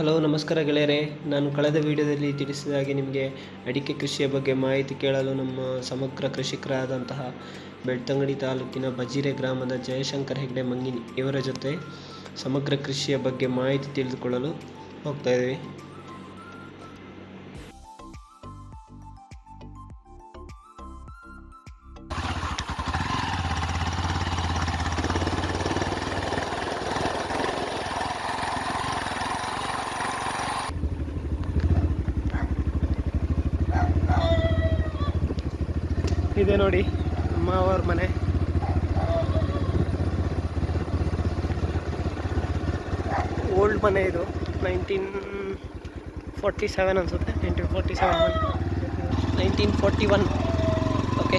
Hello, ನಮಸ್ಕಾರ ಗೆಳೆಯರೆ. ನಾನು ಕಳೆದ ವಿಡಿಯೋದಲ್ಲಿ ತಿಳಿಸಿದ ಹಾಗೆ ನಿಮಗೆ ಅಡಿಕೆ ಕೃಷಿಯ ಬಗ್ಗೆ ಮಾಹಿತಿ ಕೇಳಲು ನಮ್ಮ ಸಮಗ್ರ ಕೃಷಿಕರಾದಂತಹ ಬೆಳ್ತಂಗಡಿ ತಾಲೂಕಿನ ಬಜಿರೆ ಗ್ರಾಮದ ಜಯಶಂಕರ್ ಹೆಗ್ಡೆ ಮಂಗಿನಿ ಇವರ ಜೊತೆ ಸಮಗ್ರ ಕೃಷಿಯ ಬಗ್ಗೆ ಮಾಹಿತಿ ತಿಳಿದುಕೊಳ್ಳಲು ಹೋಗ್ತಾ ಇದ್ದೀವಿ ಓಲ್ಡ್ ಮನೆ ಇದು. ನೈನ್ಟೀನ್ ಫೋರ್ಟಿ ಸೆವೆನ್ ಅನಿಸುತ್ತೆ. Nineteen forty seven nineteen forty one okay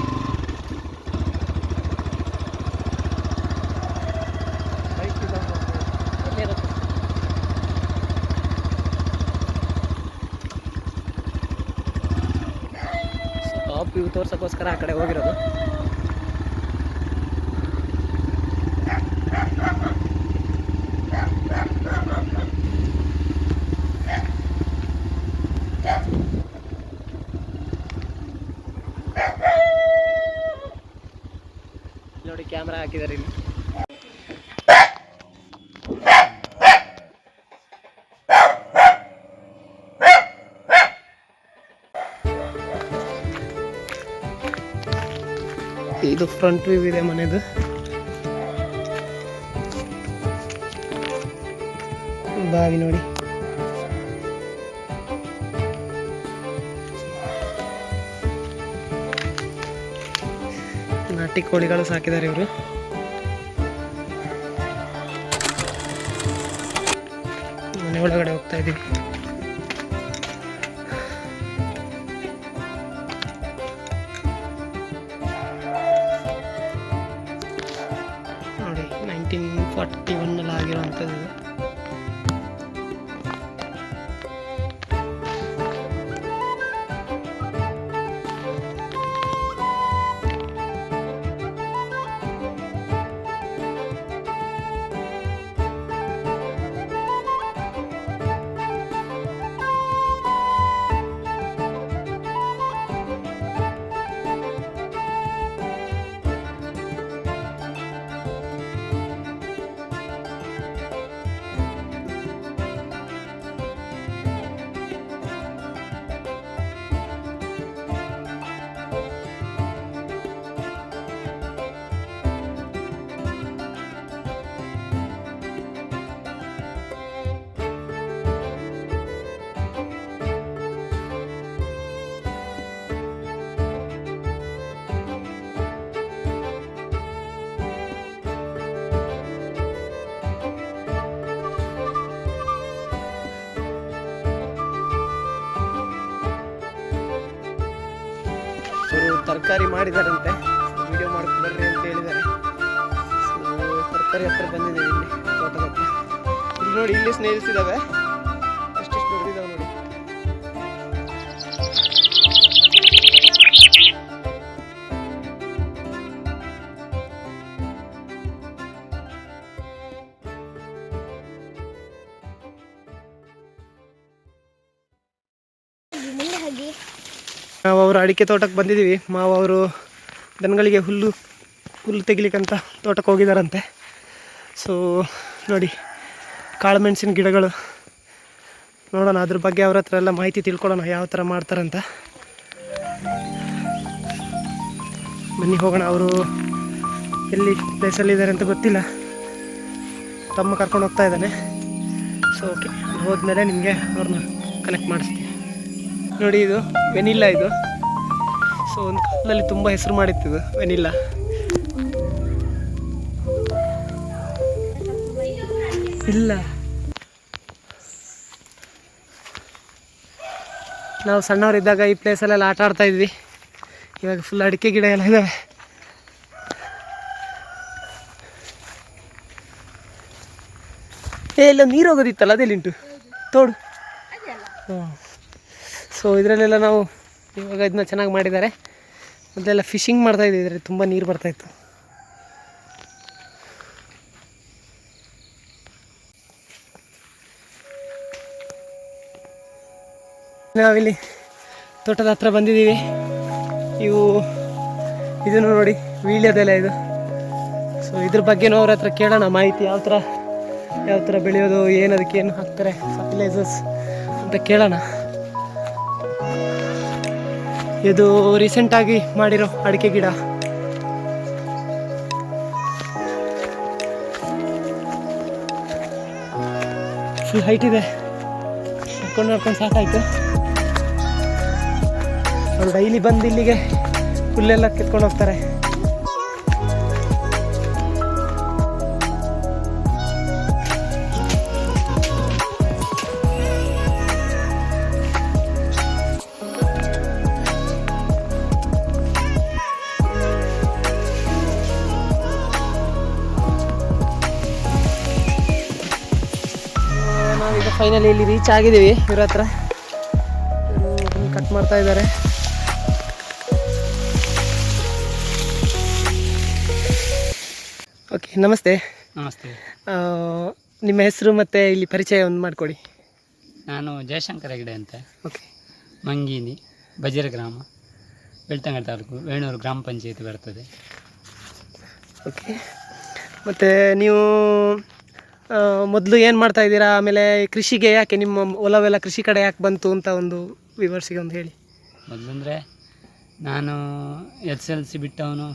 top view ತೋರ್ಸೋಕ್ಕೋಸ್ಕರ ಆ ಕಡೆ ಹೋಗಿರೋದು. ನೋಡಿ ಕ್ಯಾಮ್ರಾ ಹಾಕಿದ್ದಾರೆ ಇಲ್ಲಿ ಇದು ಫ್ರಂಟ್ ವ್ಯೂ ಇದೆ ಮನೆದು ಬಾವಿ ನೋಡಿ ನಾಟಿ ಕೋಳಿಗಳು ಸಾಕಿದ್ದಾರೆ ಇವರು ಒಳಗಡೆ ಹೋಗ್ತಾ ಇದೀವಿ ಇವರು ತರಕಾರಿ ಮಾಡಿದಾರಂತೆ. ವಿಡಿಯೋ ಮಾಡ್ಕೊಂಡು ಬರ್ರಿ ಅಂತ ಹೇಳಿದ್ದಾರೆ ಸೊ ತರಕಾರಿ ಹತ್ರ ಬಂದಿದೆ ಇಲ್ಲಿ ತೋಟದ ಹತ್ರ ಇಲ್ಲಿ ನೋಡಿ, ಇಲ್ಲಿ ಸ್ನೇಹಿಲ್ಸ್ ಅಷ್ಟಿಷ್ಟು ದೊಡ್ಡದಿದಾವೆ ನೋಡಿ. ಅಡಿಕೆ ತೋಟಕ್ಕೆ ಬಂದಿದ್ದೀವಿ. ಮಾವ ಅವರು ದನಗಳಿಗೆ ಹುಲ್ಲು ಹುಲ್ಲು ತೆಗಿಲಿಕ್ಕಂತ ತೋಟಕ್ಕೆ ಹೋಗಿದ್ದಾರಂತೆ ಸೊ ನೋಡಿ ಕಾಳುಮೆಣಸಿನ ಗಿಡಗಳು ನೋಡೋಣ, ಅದ್ರ ಬಗ್ಗೆ ಅವ್ರ ಹತ್ರ ಎಲ್ಲ ಮಾಹಿತಿ ತಿಳ್ಕೊಳ್ಳೋಣ, ಯಾವ ಥರ ಮಾಡ್ತಾರಂತ. ಬನ್ನಿ ಹೋಗೋಣ, ಅವರು ಎಲ್ಲಿ ಪ್ಲೇಸಲ್ಲಿದ್ದಾರೆ ಅಂತ ಗೊತ್ತಿಲ್ಲ. ತಮ್ಮ ಕರ್ಕೊಂಡು ಹೋಗ್ತಾ ಇದ್ದಾನೆ. ಸೊ ಓಕೆ ಹೋದ್ಮೇಲೆ ನಿಮಗೆ ಅವ್ರನ್ನ ಕನೆಕ್ಟ್ ಮಾಡಿಸ್ತೀನಿ. ನೋಡಿ ಇದು, ವೆನಿಲ್ಲಾ ಇದು. ಸೊ ಒಂದು ಕಾಲದಲ್ಲಿ ತುಂಬ ಹೆಸರು ಮಾಡಿತ್ತು ಇದು ವೆನಿಲ್ಲಾ. ಇಲ್ಲ. ನಾವು ಸಣ್ಣವರಿದ್ದಾಗ ಈ ಪ್ಲೇಸಲ್ಲೆಲ್ಲ ಆಟ ಆಡ್ತಾ ಇದ್ವಿ. ಇವಾಗ ಫುಲ್ ಅಡಿಕೆ ಗಿಡ ಎಲ್ಲ ಇದ್ದಾವೆ ಏ ಇಲ್ಲ ನೀರು ಹೋಗೋದಿತ್ತಲ್ಲ ಅದೆಲ್ಲಿಂಟು? ತೋಡು. ಹಾಂ ಸೊ ಇದರಲ್ಲೆಲ್ಲ ನಾವು ಇವಾಗ ಇದನ್ನ ಚೆನ್ನಾಗಿ ಮಾಡಿದ್ದಾರೆ. ಮೊದಲೆಲ್ಲ ಫಿಶಿಂಗ್ ಮಾಡ್ತಾ ಇದ್ದಿದ್ರೆ ತುಂಬ ನೀರು ಬರ್ತಾಯಿತ್ತು ನಾವಿಲ್ಲಿ ತೋಟದ ಹತ್ರ ಬಂದಿದ್ದೀವಿ. ಇವು ಇದನ್ನು ನೋಡಿ ವೀಳ್ಯದೆಲೆ ಇದು. ಸೊ ಇದ್ರ ಬಗ್ಗೆನೂ ಅವ್ರ ಹತ್ರ ಕೇಳೋಣ, ಮಾಹಿತಿ ಯಾವ ಥರ ಯಾವ ಥರ ಬೆಳೆಯೋದು, ಏನು ಅದಕ್ಕೆ ಏನು ಹಾಕ್ತಾರೆ ಫರ್ಟಿಲೈಸರ್ಸ್ ಅಂತ ಕೇಳೋಣ. ಇದು ರೀಸೆಂಟಾಗಿ ಮಾಡಿರೋ ಅಡಿಕೆ ಗಿಡ. ಫುಲ್ ಹೈಟ್ ಇದೆ. ನಡ್ಕೊಂಡು ನಡ್ಕೊಂಡು ಸಾಕಾಯ್ತು. ಅವ್ರು ಡೈಲಿ ಬಂದು ಇಲ್ಲಿಗೆ ಹುಲ್ಲೆಲ್ಲ ಕಿತ್ಕೊಂಡು ಹೋಗ್ತಾರೆ. ನಾವೀಗ ಫೈನಲಿ ಇಲ್ಲಿ ರೀಚ್ ಆಗಿದ್ದೀವಿ ಇವ್ರ ಹತ್ರ. ಕಟ್ ಮಾಡ್ತಾ ಇದ್ದಾರೆ. ಓಕೆ ನಮಸ್ತೆ. ನಮಸ್ತೆ. ನಿಮ್ಮ ಹೆಸರು ಮತ್ತು ಇಲ್ಲಿ ಪರಿಚಯ ಒಂದು ಮಾಡಿಕೊಡಿ. ನಾನು ಜಯಶಂಕರ ಹೆಗಡೆ ಅಂತ. ಓಕೆ ಮಂಗೀನಿ ಬಜರ ಗ್ರಾಮ ಬೆಳ್ತಂಗಡ ತಾಲೂಕು ವೇಣೂರು ಗ್ರಾಮ ಪಂಚಾಯಿತಿ ಬರ್ತದೆ. ಓಕೆ ಮತ್ತು ನೀವು ಮೊದಲು ಏನು ಮಾಡ್ತಾ ಇದ್ದೀರಾ? ಆಮೇಲೆ ಕೃಷಿಗೆ ಯಾಕೆ ನಿಮ್ಮ ಒಲವೆಲ್ಲ ಕೃಷಿ ಕಡೆ ಯಾಕೆ ಬಂತು ಅಂತ ಒಂದು ವಿವರ್ಸಿಗೆ ಒಂದು ಹೇಳಿ. ಮೊದಲಂದರೆ ನಾನು ಎಸ್ ಎಲ್ ಸಿ ಬಿಟ್ಟವನು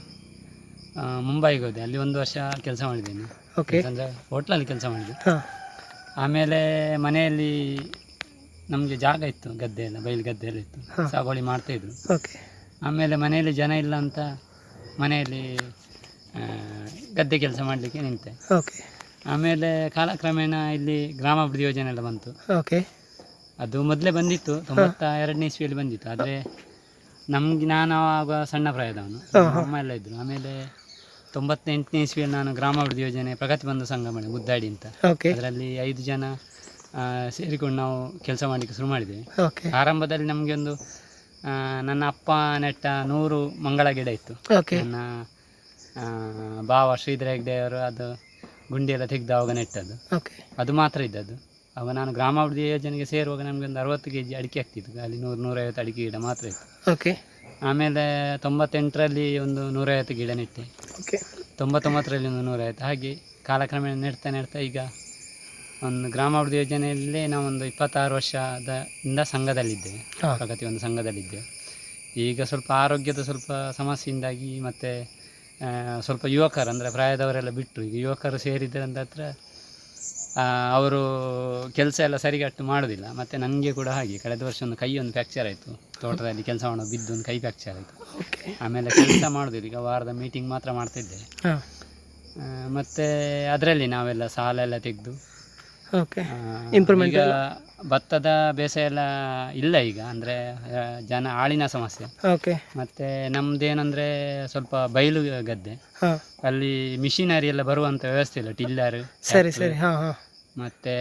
ಮುಂಬೈಗೆ ಹೋದೆ. ಅಲ್ಲಿ ಒಂದು ವರ್ಷ ಕೆಲಸ ಮಾಡಿದ್ದೇನೆ. ಓಕೆ ಅಂದರೆ ಹೋಟ್ಲಲ್ಲಿ ಕೆಲಸ ಮಾಡಿದೆ. ಆಮೇಲೆ ಮನೆಯಲ್ಲಿ ನಮಗೆ ಜಾಗ ಇತ್ತು ಗದ್ದೆ ಎಲ್ಲ ಬಯಲು ಗದ್ದೆ ಎಲ್ಲ ಇತ್ತು. ಸಾಗುವಳಿ ಮಾಡ್ತಾಯಿದ್ರು ಓಕೆ ಆಮೇಲೆ ಮನೆಯಲ್ಲಿ ಜನ ಇಲ್ಲ ಅಂತ ಮನೆಯಲ್ಲಿ ಗದ್ದೆ ಕೆಲಸ ಮಾಡಲಿಕ್ಕೆ ನಿಂತೆ. ಓಕೆ ಆಮೇಲೆ ಕಾಲಕ್ರಮೇಣ ಇಲ್ಲಿ ಗ್ರಾಮಾಭಿವೃದ್ಧಿ ಯೋಜನೆ ಎಲ್ಲ ಬಂತು. ಓಕೆ ಅದು ಮೊದಲೇ ಬಂದಿತ್ತು ತೊಂಬತ್ತ ಎರಡನೇ ಇಸ್ವಿಯಲ್ಲಿ ಬಂದಿತ್ತು. ಆದರೆ ನಮ್ಗೆ ನಾನು ಆವಾಗ ಸಣ್ಣ ಪ್ರಾಯದವನು. ಅಮ್ಮ ಎಲ್ಲ ಇದ್ರು. ಆಮೇಲೆ ತೊಂಬತ್ತೆಂಟನೇ ಇಸ್ವಿಯಲ್ಲಿ ನಾನು ಗ್ರಾಮಾಭಿವೃದ್ಧಿ ಯೋಜನೆ ಪ್ರಗತಿ ಬಂಧು ಸಂಘ ಮಾಡಿ ಮುದ್ದಾಡಿ ಅಂತ ಅದರಲ್ಲಿ ಐದು ಜನ ಸೇರಿಕೊಂಡು ನಾವು ಕೆಲಸ ಮಾಡಲಿಕ್ಕೆ ಶುರು ಮಾಡಿದ್ದೇವೆ ಓಕೆ ಆರಂಭದಲ್ಲಿ ನಮಗೆ ಒಂದು ನನ್ನ ಅಪ್ಪ ನೆಟ್ಟ ನೂರು ಮಂಗಳ ಗಿಡ ಇತ್ತು. ನನ್ನ ಭಾವ ಶ್ರೀಧರ ಹೆಗ್ಡೆಯವರು ಅದು ಗುಂಡಿ ಎಲ್ಲ ತೆಗೆದು ಅವಾಗ ನೆಟ್ಟದ್ದು. ಓಕೆ ಅದು ಮಾತ್ರ ಇದ್ದದ್ದು. ಅವಾಗ ನಾನು ಗ್ರಾಮಾಭಿವೃದ್ಧಿ ಯೋಜನೆಗೆ ಸೇರುವಾಗ ನಮಗೆ ಒಂದು ಅರವತ್ತು ಕೆ ಜಿ ಅಡಿಕೆ ಆಗ್ತಿತ್ತು. ಅಲ್ಲಿ ನೂರು ನೂರೈವತ್ತು ಅಡಿಕೆ ಗಿಡ ಮಾತ್ರ ಇತ್ತು. ಓಕೆ ಆಮೇಲೆ ತೊಂಬತ್ತೆಂಟರಲ್ಲಿ ಒಂದು ನೂರೈವತ್ತು ಗಿಡ ನೆಟ್ಟೆ. ಓಕೆ ತೊಂಬತ್ತೊಂಬತ್ತರಲ್ಲಿ ಒಂದು ನೂರೈವತ್ತು. ಹಾಗೆ ಕಾಲಕ್ರಮೇಣ ನೆಡ್ತಾ ನೆಡ್ತಾ ಈಗ ಒಂದು ಗ್ರಾಮಾಭಿವೃದ್ಧಿ ಯೋಜನೆಯಲ್ಲೇ ನಾವೊಂದು ಇಪ್ಪತ್ತಾರು ವರ್ಷದ ಇಂದ ಸಂಘದಲ್ಲಿದ್ದೇವೆ ಪ್ರಗತಿ ಒಂದು ಸಂಘದಲ್ಲಿದ್ದೇವೆ. ಈಗ ಸ್ವಲ್ಪ ಆರೋಗ್ಯದ ಸ್ವಲ್ಪ ಸಮಸ್ಯೆಯಿಂದಾಗಿ ಮತ್ತು ಸ್ವಲ್ಪ ಯುವಕರು ಅಂದರೆ ಪ್ರಾಯದವರೆಲ್ಲ ಬಿಟ್ಟು ಈಗ ಯುವಕರು ಸೇರಿದ್ದರಿಂದ ಹತ್ರ ಅವರು ಕೆಲಸ ಎಲ್ಲ ಸರಿಗಟ್ಟು ಮಾಡೋದಿಲ್ಲ. ಮತ್ತು ನನಗೆ ಕೂಡ ಹಾಗೆ ಕಳೆದ ವರ್ಷ ಒಂದು ಕೈ ಒಂದು ಫ್ಯಾಕ್ಚರ್ ಆಯಿತು. ತೋಟದಲ್ಲಿ ಕೆಲಸ ಮಾಡೋ ಬಿದ್ದು ಒಂದು ಕೈ ಫ್ಯಾಕ್ಚರ್ ಆಯಿತು. ಆಮೇಲೆ ಕೆಲಸ ಮಾಡೋದಿಲ್ಲ ಈಗ ವಾರದ ಮೀಟಿಂಗ್ ಮಾತ್ರ ಮಾಡ್ತಿದ್ದೆ ಮತ್ತೆ ಅದರಲ್ಲಿ ನಾವೆಲ್ಲ ಸಾಲ ಎಲ್ಲ ತೆಗೆದು ಓಕೆ. ಇಂಪ್ರೂವ್ಮೆಂಟ್ ಈಗ ಭತ್ತದ ಬೇಸಾಯ ಎಲ್ಲ ಇಲ್ಲ ಈಗ ಅಂದ್ರೆ ಜನ ಆಳಿನ ಸಮಸ್ಯೆ. ಓಕೆ. ಮತ್ತು ನಮ್ಮದೇನಂದರೆ ಸ್ವಲ್ಪ ಬಯಲು ಗದ್ದೆ. ಹಾಂ. ಅಲ್ಲಿ ಮಿಷಿನರಿ ಎಲ್ಲ ಬರುವಂತ ವ್ಯವಸ್ಥೆ ಇಲ್ಲ ಟಿಲ್ಲರ್ ಸರಿ ಸರಿ. ಹಾಂ ಹಾಂ. ಮತ್ತು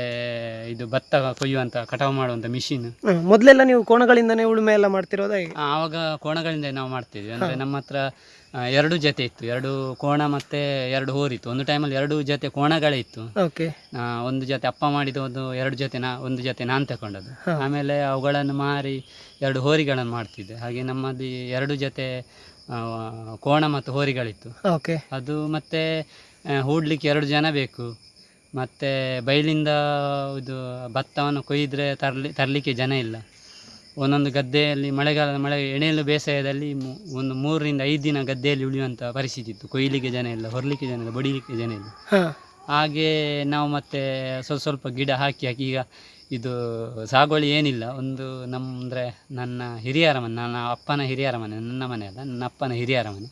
ಇದು ಭತ್ತ ಕೊಯ್ಯುವಂತ ಕಟಾವು ಮಾಡುವಂತ ಮಿಷಿನ್. ಮೊದಲೆಲ್ಲ ನೀವು ಕೋಣಗಳಿಂದನೇ ಉಳುಮೆ ಎಲ್ಲ ಮಾಡ್ತಿರೋದ ಆವಾಗ ಕೋಣಗಳಿಂದ ನಾವು ಮಾಡ್ತಿದ್ವಿ. ಅಂದ್ರೆ ನಮ್ಮ ಹತ್ರ ಆ, ಎರಡು ಜೊತೆ ಇತ್ತು. ಎರಡು ಕೋಣ ಮತ್ತೆ ಎರಡು ಹೋರಿತ್ತು ಒಂದು ಟೈಮಲ್ಲಿ ಎರಡು ಜೊತೆ ಕೋಣಗಳೇ ಇತ್ತು. ಓಕೆ. ಆ, ಒಂದು ಜೊತೆ ಅಪ್ಪ ಮಾಡಿದ ಒಂದು ಎರಡು ಜೊತೆ ನಾ ಒಂದು ಜೊತೆ ನಾನು ತಗೊಂಡದ್ದು ಆಮೇಲೆ ಅವುಗಳನ್ನು ಮಾರಿ ಎರಡು ಹೋರಿಗಳನ್ನು ಮಾಡ್ತಿದ್ದೆ. ಹಾಗೆ ನಮ್ಮಲ್ಲಿ ಎರಡು ಜೊತೆ ಆ, ಕೋಣ ಮತ್ತು ಹೋರಿಗಳಿತ್ತು. ಓಕೆ. ಅದು ಮತ್ತೆ ಆ, ಹೂಡ್ಲಿಕ್ಕೆ ಎರಡು ಜನ ಬೇಕು. ಮತ್ತು ಬೈಲಿಂದ ಇದು ಭತ್ತವನ್ನು ಕೊಯ್ದರೆ ತರಲಿ ತರಲಿಕ್ಕೆ ಜನ ಇಲ್ಲ. ಒಂದೊಂದು ಗದ್ದೆಯಲ್ಲಿ ಮಳೆಗಾಲ ಮಳೆ ಎಣೆಲು ಬೇಸಾಯದಲ್ಲಿ ಮು- ಒಂದು ಮೂರರಿಂದ ಐದು ದಿನ ಗದ್ದೆಯಲ್ಲಿ ಉಳಿಯುವಂಥ ಪರಿಸ್ಥಿತಿ ಇತ್ತು. ಕೊಯ್ಲಿಕ್ಕೆ ಜನ ಇಲ್ಲ ಹೊರಲಿಕ್ಕೆ ಜನ ಇಲ್ಲ ಬಡಿಲಿಕ್ಕೆ ಜನ ಇಲ್ಲ. ಹಾಗೆ ನಾವು ಮತ್ತೆ ಸ್ವಲ್ಪ ಸ್ವಲ್ಪ ಗಿಡ ಹಾಕಿ ಹಾಕಿ ಈಗ ಇದು ಸಾಗುವಳಿ ಏನಿಲ್ಲ. ಒಂದು ನಮ್ಮ ಅಂದರೆ ನನ್ನ ಹಿರಿಯರ ಮನೆ ನನ್ನ ಅಪ್ಪನ ಹಿರಿಯರ ಮನೆ ನನ್ನ ಮನೆ ಅಲ್ಲ ನನ್ನ ಅಪ್ಪನ ಹಿರಿಯರ ಮನೆ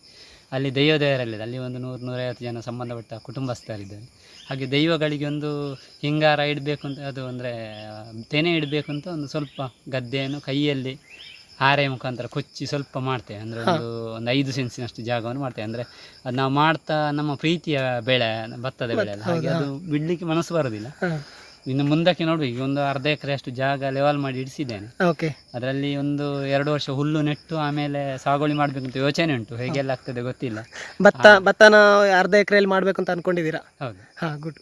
ಅಲ್ಲಿ ದೈವೋದಯರಲ್ಲಿದೆ. ಅಲ್ಲಿ ಒಂದು ನೂರು ನೂರೈವತ್ತು ಜನ ಸಂಬಂಧಪಟ್ಟ ಕುಟುಂಬಸ್ಥರಿದ್ದಾರೆ. ಹಾಗೆ ದೈವಗಳಿಗೆ ಒಂದು ಹಿಂಗಾರ ಇಡಬೇಕು ಅಂತ ಅದು ಅಂದರೆ ತೆನೆ ಇಡಬೇಕು ಅಂತ ಒಂದು ಸ್ವಲ್ಪ ಗದ್ದೆಯನ್ನು ಕೈಯಲ್ಲಿ ಹಾರೆ ಮುಖಾಂತರ ಕೊಚ್ಚಿ ಸ್ವಲ್ಪ ಮಾಡ್ತೇವೆ. ಅಂದರೆ ಒಂದು ಒಂದು ಐದು ಸೆನ್ಸಿನಷ್ಟು ಜಾಗವನ್ನು ಮಾಡ್ತೇವೆ. ಅಂದರೆ ಅದು ನಾವು ಮಾಡ್ತಾ ನಮ್ಮ ಪ್ರೀತಿಯ ಬೆಳೆ ಭತ್ತದ ಬೆಳೆ ಅಲ್ಲ ಹಾಗೆ ಅದು ಬಿಡಲಿಕ್ಕೆ ಮನಸ್ಸು ಬರೋದಿಲ್ಲ. ಇನ್ನು ಮುಂದಕ್ಕೆ ನೋಡ್ಬೇಕು. ಈಗ ಒಂದು ಅರ್ಧ ಎಕರೆಯಷ್ಟು ಜಾಗ ಲೆವೆಲ್ ಮಾಡಿ ಇಡಿಸಿದ್ದೇನೆ. ಓಕೆ ಅದರಲ್ಲಿ ಒಂದು ಎರಡು ವರ್ಷ ಹುಲ್ಲು ನೆಟ್ಟು ಆಮೇಲೆ ಸಾಗುವಳಿ ಮಾಡಬೇಕು ಅಂತ ಯೋಚನೆ ಉಂಟು. ಹೇಗೆಲ್ಲ ಆಗ್ತದೆ ಗೊತ್ತಿಲ್ಲ. ಭತ್ತ ಭತ್ತನ ಅರ್ಧ ಎಕರೆಯಲ್ಲಿ ಮಾಡಬೇಕು ಅಂತ ಅನ್ಕೊಂಡಿದ್ದೀರಾ? ಹೌದು. ಹಾಂ ಗುಡ್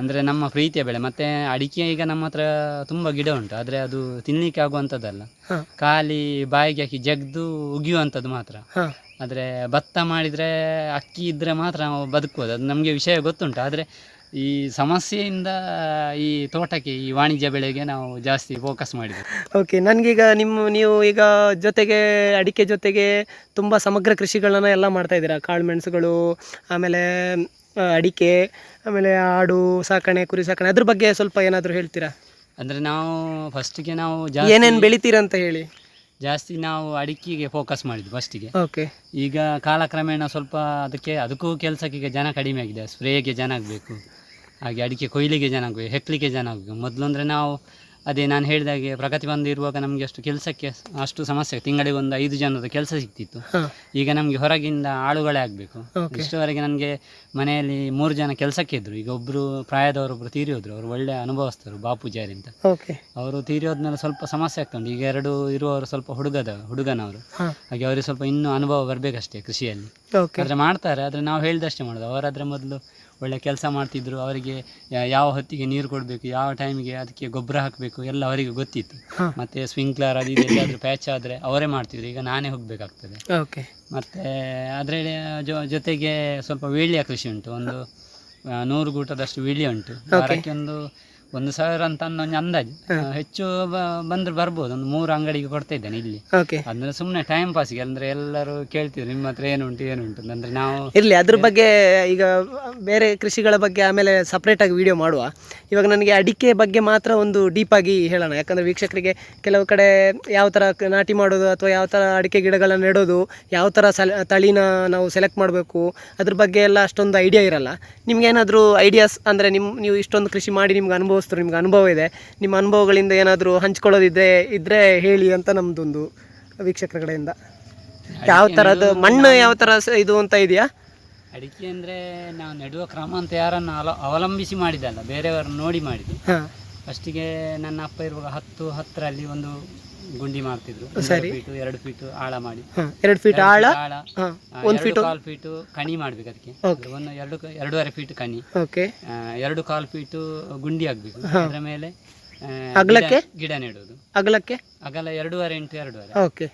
ಅಂದರೆ ನಮ್ಮ ಪ್ರೀತಿಯ ಬೆಳೆ. ಮತ್ತೆ ಅಡಿಕೆ ಈಗ ನಮ್ಮ ಹತ್ರ ತುಂಬ ಗಿಡ ಉಂಟು. ಆದರೆ ಅದು ತಿನ್ನಲಿಕ್ಕೆ ಆಗುವಂಥದ್ದಲ್ಲ ಖಾಲಿ ಬಾಯಿಗೆ ಹಾಕಿ ಜಗ್ದು ಉಗಿಯುವಂಥದ್ದು ಮಾತ್ರ. ಆದರೆ ಭತ್ತ ಮಾಡಿದರೆ ಅಕ್ಕಿ ಇದ್ದರೆ ಮಾತ್ರ ನಾವು ಬದುಕ್ಬೋದು. ಅದು ನಮಗೆ ವಿಷಯ ಗೊತ್ತುಂಟು. ಆದರೆ ಈ ಸಮಸ್ಯೆಯಿಂದ ಈ ತೋಟಕ್ಕೆ ಈ ವಾಣಿಜ್ಯ ಬೆಳೆಗೆ ನಾವು ಜಾಸ್ತಿ ಫೋಕಸ್ ಮಾಡಿದ್ವಿ. ಓಕೆ ನನಗೀಗ ನಿಮ್ಮ ನೀವು ಈಗ ಜೊತೆಗೆ ಅಡಿಕೆ ಜೊತೆಗೆ ತುಂಬ ಸಮಗ್ರ ಕೃಷಿಗಳನ್ನ ಎಲ್ಲ ಮಾಡ್ತಾ ಇದ್ದೀರಾ? ಕಾಳುಮೆಣಸುಗಳು ಆಮೇಲೆ ಆ, ಅಡಿಕೆ ಆಮೇಲೆ ಆಡು ಸಾಕಣೆ ಕುರಿ ಸಾಕಣೆ ಅದ್ರ ಬಗ್ಗೆ ಸ್ವಲ್ಪ ಏನಾದರೂ ಹೇಳ್ತೀರಾ? ಅಂದರೆ ನಾವು ಫಸ್ಟಿಗೆ ನಾವು ಜಾಸ್ತಿ ಏನೇನು ಬೆಳಿತೀರಾ ಅಂತ ಹೇಳಿ. ಜಾಸ್ತಿ ನಾವು ಅಡಿಕೆಗೆ ಫೋಕಸ್ ಮಾಡಿದ್ವಿ ಫಸ್ಟಿಗೆ ಓಕೆ ಈಗ ಕಾಲಕ್ರಮೇಣ ಸ್ವಲ್ಪ ಅದಕ್ಕೆ ಅದಕ್ಕೂ ಕೆಲಸಕ್ಕೆ ಈಗ ಜನ ಕಡಿಮೆ ಆಗಿದೆ ಸ್ಪ್ರೇಗೆ ಜನ ಆಗಬೇಕು. ಹಾಗೆ ಅಡಿಕೆ ಕೊಯ್ಲಿಗೆ ಜನ ಆಗ್ಬೇಕು ಹೆಕ್ಲಿಕ್ಕೆ ಜನ ಆಗ್ಬೇಕು ಮೊದಲು ಅಂದರೆ ನಾವು ಅದೇ ನಾನು ಹೇಳಿದಾಗೆ ಪ್ರಗತಿ ಬಂದು ಇರುವಾಗ ನಮಗೆ ಅಷ್ಟು ಕೆಲಸಕ್ಕೆ ಅಷ್ಟು ಸಮಸ್ಯೆ ತಿಂಗಳಿಗೆ ಒಂದು ಐದು ಜನದ ಕೆಲಸ ಸಿಗ್ತಿತ್ತು. ಈಗ ನಮಗೆ ಹೊರಗಿಂದ ಆಳುಗಳೇ ಆಗಬೇಕು. ಇಷ್ಟುವರೆಗೆ ನನಗೆ ಮನೆಯಲ್ಲಿ ಮೂರು ಜನ ಕೆಲಸಕ್ಕೆ ಇದ್ದರು ಈಗ ಒಬ್ಬರು ಪ್ರಾಯದವರೊಬ್ಬರು ತೀರಿ ಹೋದ್ರು ಅವರು ಒಳ್ಳೆ ಅನುಭವಸ್ಥರು ಬಾಪೂಜಾರಿ ಅಂತ. ಅವರು ತೀರಿ ಹೋದ್ಮೇಲೆ ಸ್ವಲ್ಪ ಸಮಸ್ಯೆ ಆಗ್ತಾ ಉಂಟು. ಈಗ ಎರಡು ಇರುವವರು ಸ್ವಲ್ಪ ಹುಡುಗದ ಹುಡುಗನವರು. ಹಾಗೆ ಅವರಿಗೆ ಸ್ವಲ್ಪ ಇನ್ನೂ ಅನುಭವ ಬರಬೇಕಷ್ಟೇ ಕೃಷಿಯಲ್ಲಿ. ಆದರೆ ಮಾಡ್ತಾರೆ. ಆದರೆ ನಾವು ಹೇಳಿದಷ್ಟೇ ಮಾಡೋದು. ಅವರಾದರೆ ಮೊದಲು ಒಳ್ಳೆ ಕೆಲಸ ಮಾಡ್ತಿದ್ದರು ಅವರಿಗೆ ಯಾವ ಹೊತ್ತಿಗೆ ನೀರು ಕೊಡಬೇಕು ಯಾವ ಟೈಮಿಗೆ ಅದಕ್ಕೆ ಗೊಬ್ಬರ ಹಾಕಬೇಕು ಎಲ್ಲ ಅವರಿಗೆ ಗೊತ್ತಿತ್ತು. ಮತ್ತು ಸ್ಪ್ರಿಂಕ್ಲರ್ ಅದು ಇದು ಎಲ್ಲಾದರೂ ಪ್ಯಾಚ್ ಆದರೆ ಅವರೇ ಮಾಡ್ತಿದ್ರು ಈಗ ನಾನೇ ಹೋಗಬೇಕಾಗ್ತದೆ. ಓಕೆ ಮತ್ತು ಅದರಲ್ಲಿ ಜೊ ಜೊತೆಗೆ ಸ್ವಲ್ಪ ವೀಳ್ಯ ಕೃಷಿ ಉಂಟು ಒಂದು ನೂರು ಗೂಟದಷ್ಟು ವೀಳ್ಯ ಉಂಟು. ಅದಕ್ಕೆ ಒಂದು ಒಂದು ಸಾವಿರ ಅಂತ ಒಂದು ಅಂದಾಜು. ಹೆಚ್ಚು ಬಂದ್ರೆ ಬರ್ಬೋದು. ಒಂದು ಮೂರು ಅಂಗಡಿಗೆ ಕೊಡ್ತಾ ಇದ್ದೇನೆ ಇಲ್ಲಿ. ಓಕೆ ಅಂದ್ರೆ ಸುಮ್ಮನೆ ಟೈಮ್ ಪಾಸ್ಗೆ ಅಂದ್ರೆ ಎಲ್ಲರೂ ಕೇಳ್ತಿದ್ರು ನಿಮ್ಮ ಹತ್ರ ಏನುಂಟು ಏನುಂಟು ಅಂದ್ರೆ ನಾವು ಇರಲಿ ಅದ್ರ ಬಗ್ಗೆ ಈಗ ಬೇರೆ ಕೃಷಿಗಳ ಬಗ್ಗೆ ಆಮೇಲೆ ಸಪ್ರೇಟಾಗಿ ವಿಡಿಯೋ ಮಾಡುವ. ಇವಾಗ ನನಗೆ ಅಡಿಕೆ ಬಗ್ಗೆ ಮಾತ್ರ ಒಂದು ಡೀಪ್ ಆಗಿ ಹೇಳೋಣ. ಯಾಕಂದ್ರೆ ವೀಕ್ಷಕರಿಗೆ ಕೆಲವು ಕಡೆ ಯಾವ ತರ ನಾಟಿ ಮಾಡೋದು ಅಥವಾ ಯಾವ ತರ ಅಡಿಕೆ ಗಿಡಗಳನ್ನ ನೆಡೋದು ಯಾವ ತರ ಸಲ ತಳಿನ ನಾವು ಸೆಲೆಕ್ಟ್ ಮಾಡಬೇಕು ಅದ್ರ ಬಗ್ಗೆ ಎಲ್ಲ ಅಷ್ಟೊಂದು ಐಡಿಯಾ ಇರಲ್ಲ. ನಿಮ್ಗೇನಾದರೂ ಐಡಿಯಾಸ್ ಅಂದ್ರೆ ನಿಮ್ ನೀವು ಇಷ್ಟೊಂದು ಕೃಷಿ ಮಾಡಿ ನಿಮ್ಗೆ ಅನುಭವಿಸ್ತರು ನಿಮ್ಗೆ ಅನುಭವ ಇದೆ. ನಿಮ್ಮ ಅನುಭವಗಳಿಂದ ಏನಾದರೂ ಹಂಚ್ಕೊಳ್ಳೋದಿದ್ದರೆ ಇದ್ದರೆ ಹೇಳಿ ಅಂತ ನಮ್ಮದೊಂದು ವೀಕ್ಷಕರ ಕಡೆಯಿಂದ. ಯಾವ ಥರದ ಮಣ್ಣು ಯಾವ ಥರ ಇದು ಅಂತ ಇದೆಯಾ? ಅಡಿಕೆ ಅಂದರೆ ನಾವು ನೆಡುವ ಕ್ರಮ ಅಂತ ಯಾರನ್ನು ಅಲ ಅವಲಂಬಿಸಿ ಮಾಡಿದ್ದಲ್ಲ ಬೇರೆಯವರನ್ನು ನೋಡಿ ಮಾಡಿದ್ದು. ಫಸ್ಟಿಗೆ ನನ್ನ ಅಪ್ಪ ಇರುವಾಗ ಹತ್ತು ಹತ್ತರಲ್ಲಿ ಒಂದು ಗುಂಡಿ ಮಾಡ್ತಿದ್ರು ಸರಿ. ಫೀಟು ಎರಡು ಫೀಟು ಆಳ ಮಾಡಿ. ಎರಡು ಫೀಟ್ ಆಳ ಆಳ ಒಂದು ಫೀಟ್ ಕಾಲು ಫೀಟು ಕಣಿ ಮಾಡ್ಬೇಕು ಅದಕ್ಕೆ. ಒಂದು ಎರಡು ಎರಡೂವರೆ ಫೀಟ್ ಕಣಿ. ಓಕೆ ಎರಡು ಕಾಲು ಫೀಟು ಗುಂಡಿ ಆಗ್ಬೇಕು. ಅದರ ಮೇಲೆ ಅಗಲಕ್ಕೆ? ಗಿಡ- ನೆಡೋದು ಅಗಲಕ್ಕೆ? ಅಗಲ ಎರಡೂವರೆ ಇಂಟು ಎರಡೂವರೆ. ಓಕೆ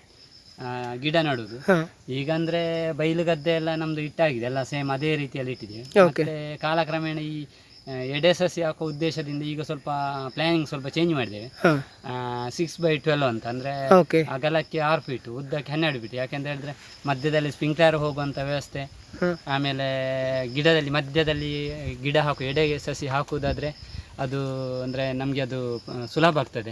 ಗಿಡ ನಡುವುದು. ಹಾಂ. ಈಗ ಅಂದ್ರೆ ಬಯಲು ಗದ್ದೆ ಎಲ್ಲ ನಮ್ದು ಇಟ್ಟಾಗಿದೆ ಎಲ್ಲ ಸೇಮ್ ಅದೇ ರೀತಿಯಲ್ಲಿ ಇಟ್ಟಿದೆ ಮತ್ತೆ ಕಾಲಕ್ರಮೇಣ ಈ ಎಡೆ ಸಸಿ ಹಾಕೋ ಉದ್ದೇಶದಿಂದ ಈಗ ಸ್ವಲ್ಪ ಪ್ಲಾನಿಂಗ್ ಸ್ವಲ್ಪ ಚೇಂಜ್ ಮಾಡಿದ್ದೇವೆ. ಸಿಕ್ಸ್ ಬೈ ಟ್ವೆಲ್ವ್ ಅಂತ ಅಂದ್ರೆ ಅಗಲಕ್ಕೆ ಆರು ಫೀಟ್ ಉದ್ದಕ್ಕೆ ಹನ್ನೆರಡು ಫೀಟ್ ಯಾಕೆಂತ ಹೇಳಿದ್ರೆ ಮಧ್ಯದಲ್ಲಿ ಸ್ಪ್ರಿಂಕ್ಲರ್ ಹೋಗುವಂತ ವ್ಯವಸ್ಥೆ ಆಮೇಲೆ ಗಿಡದಲ್ಲಿ ಮಧ್ಯದಲ್ಲಿ ಗಿಡ ಹಾಕು ಎಡೆ ಸಸಿ ಹಾಕುವುದಾದ್ರೆ ಅದು ಅಂದ್ರೆ ನಮಗೆ ಅದು ಸುಲಭ ಆಗ್ತದೆ.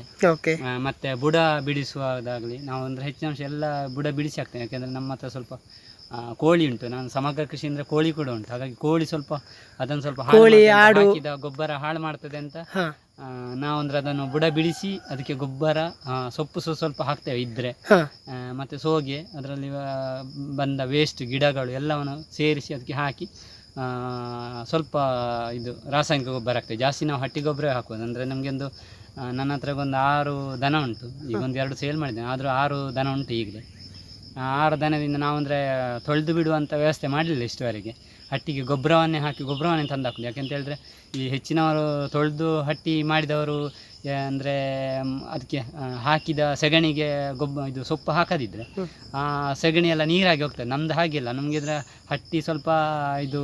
ಮತ್ತೆ ಬುಡ ಬಿಡಿಸುವುದಾಗಲಿ ನಾವು ಅಂದ್ರೆ ಹೆಚ್ಚಿನ ಅಂಶ ಎಲ್ಲ ಬುಡ ಬಿಡಿಸಿ ಹಾಕ್ತೇವೆ. ಯಾಕೆಂದರೆ ನಮ್ಮ ಹತ್ರ ಸ್ವಲ್ಪ ಕೋಳಿ ಉಂಟು. ನಾನು ಸಮಗ್ರ ಕೃಷಿ ಅಂದ್ರೆ ಕೋಳಿ ಕೂಡ ಉಂಟು. ಹಾಗಾಗಿ ಕೋಳಿ ಸ್ವಲ್ಪ ಅದನ್ನು ಸ್ವಲ್ಪ ಕೋಳಿ, ಆಡು. ಗೊಬ್ಬರ ಹಾಳು ಮಾಡ್ತದೆ ಅಂತ ನಾವಂದ್ರೆ ಆ, ನಾವು ಅಂದರೆ ಅದನ್ನು ಬುಡ ಬಿಡಿಸಿ ಅದಕ್ಕೆ ಗೊಬ್ಬರ ಸೊಪ್ಪು ಸಹ ಸ್ವಲ್ಪ ಹಾಕ್ತೇವೆ ಇದ್ರೆ. ಮತ್ತೆ ಸೋಗೆ ಅದರಲ್ಲಿ ಬಂದ ವೇಸ್ಟ್ ಗಿಡಗಳು ಎಲ್ಲವನ್ನು ಸೇರಿಸಿ ಅದಕ್ಕೆ ಹಾಕಿ ಸ್ವಲ್ಪ ಇದು ರಾಸಾಯನಿಕ ಗೊಬ್ಬರ ಹಾಕ್ತೇವೆ. ಜಾಸ್ತಿ ನಾವು ಹಟ್ಟಿ ಗೊಬ್ಬರ ಹಾಕೋದು ಅಂದರೆ ನಮಗೆ ಒಂದು ಆ, ನನ್ನ ಹತ್ರ ಒಂದು ಆರು ದನ ಉಂಟು. ಈಗ ಒಂದು ಎರಡು ಸೇಲ್ ಮಾಡಿದ್ದೇನೆ. ಆದರೂ ಆರು ದನ ಉಂಟು ಈಗಲೇ. ಆ ಆರು ದನದಿಂದ ನಾವು ಅಂದರೆ ತೊಳೆದು ಬಿಡುವಂಥ ವ್ಯವಸ್ಥೆ ಮಾಡಲಿಲ್ಲ ಇಷ್ಟುವರೆಗೆ. ಹಟ್ಟಿಗೆ ಗೊಬ್ಬರವನ್ನೇ ಹಾಕಿ ಗೊಬ್ಬರವನ್ನೇ ತಂದು ಹಾಕೋದು ಯಾಕೆಂತ ಹೇಳಿದ್ರೆ ಈ ಹೆಚ್ಚಿನವರು ತೊಳೆದು ಹಟ್ಟಿ ಮಾಡಿದವರು ಅಂದರೆ ಅದಕ್ಕೆ ಹಾಕಿದ ಸೆಗಣಿಗೆ ಗೊಬ್ಬ ಇದು ಸೊಪ್ಪು ಹಾಕದಿದ್ರೆ ಆ ಸೆಗಣಿ ಎಲ್ಲ ನೀರಾಗಿ ಹೋಗ್ತದೆ. ನಮ್ದು ಹಾಗಿಲ್ಲ ನಮಗೆ ಇದರ ಹಟ್ಟಿ ಸ್ವಲ್ಪ ಇದು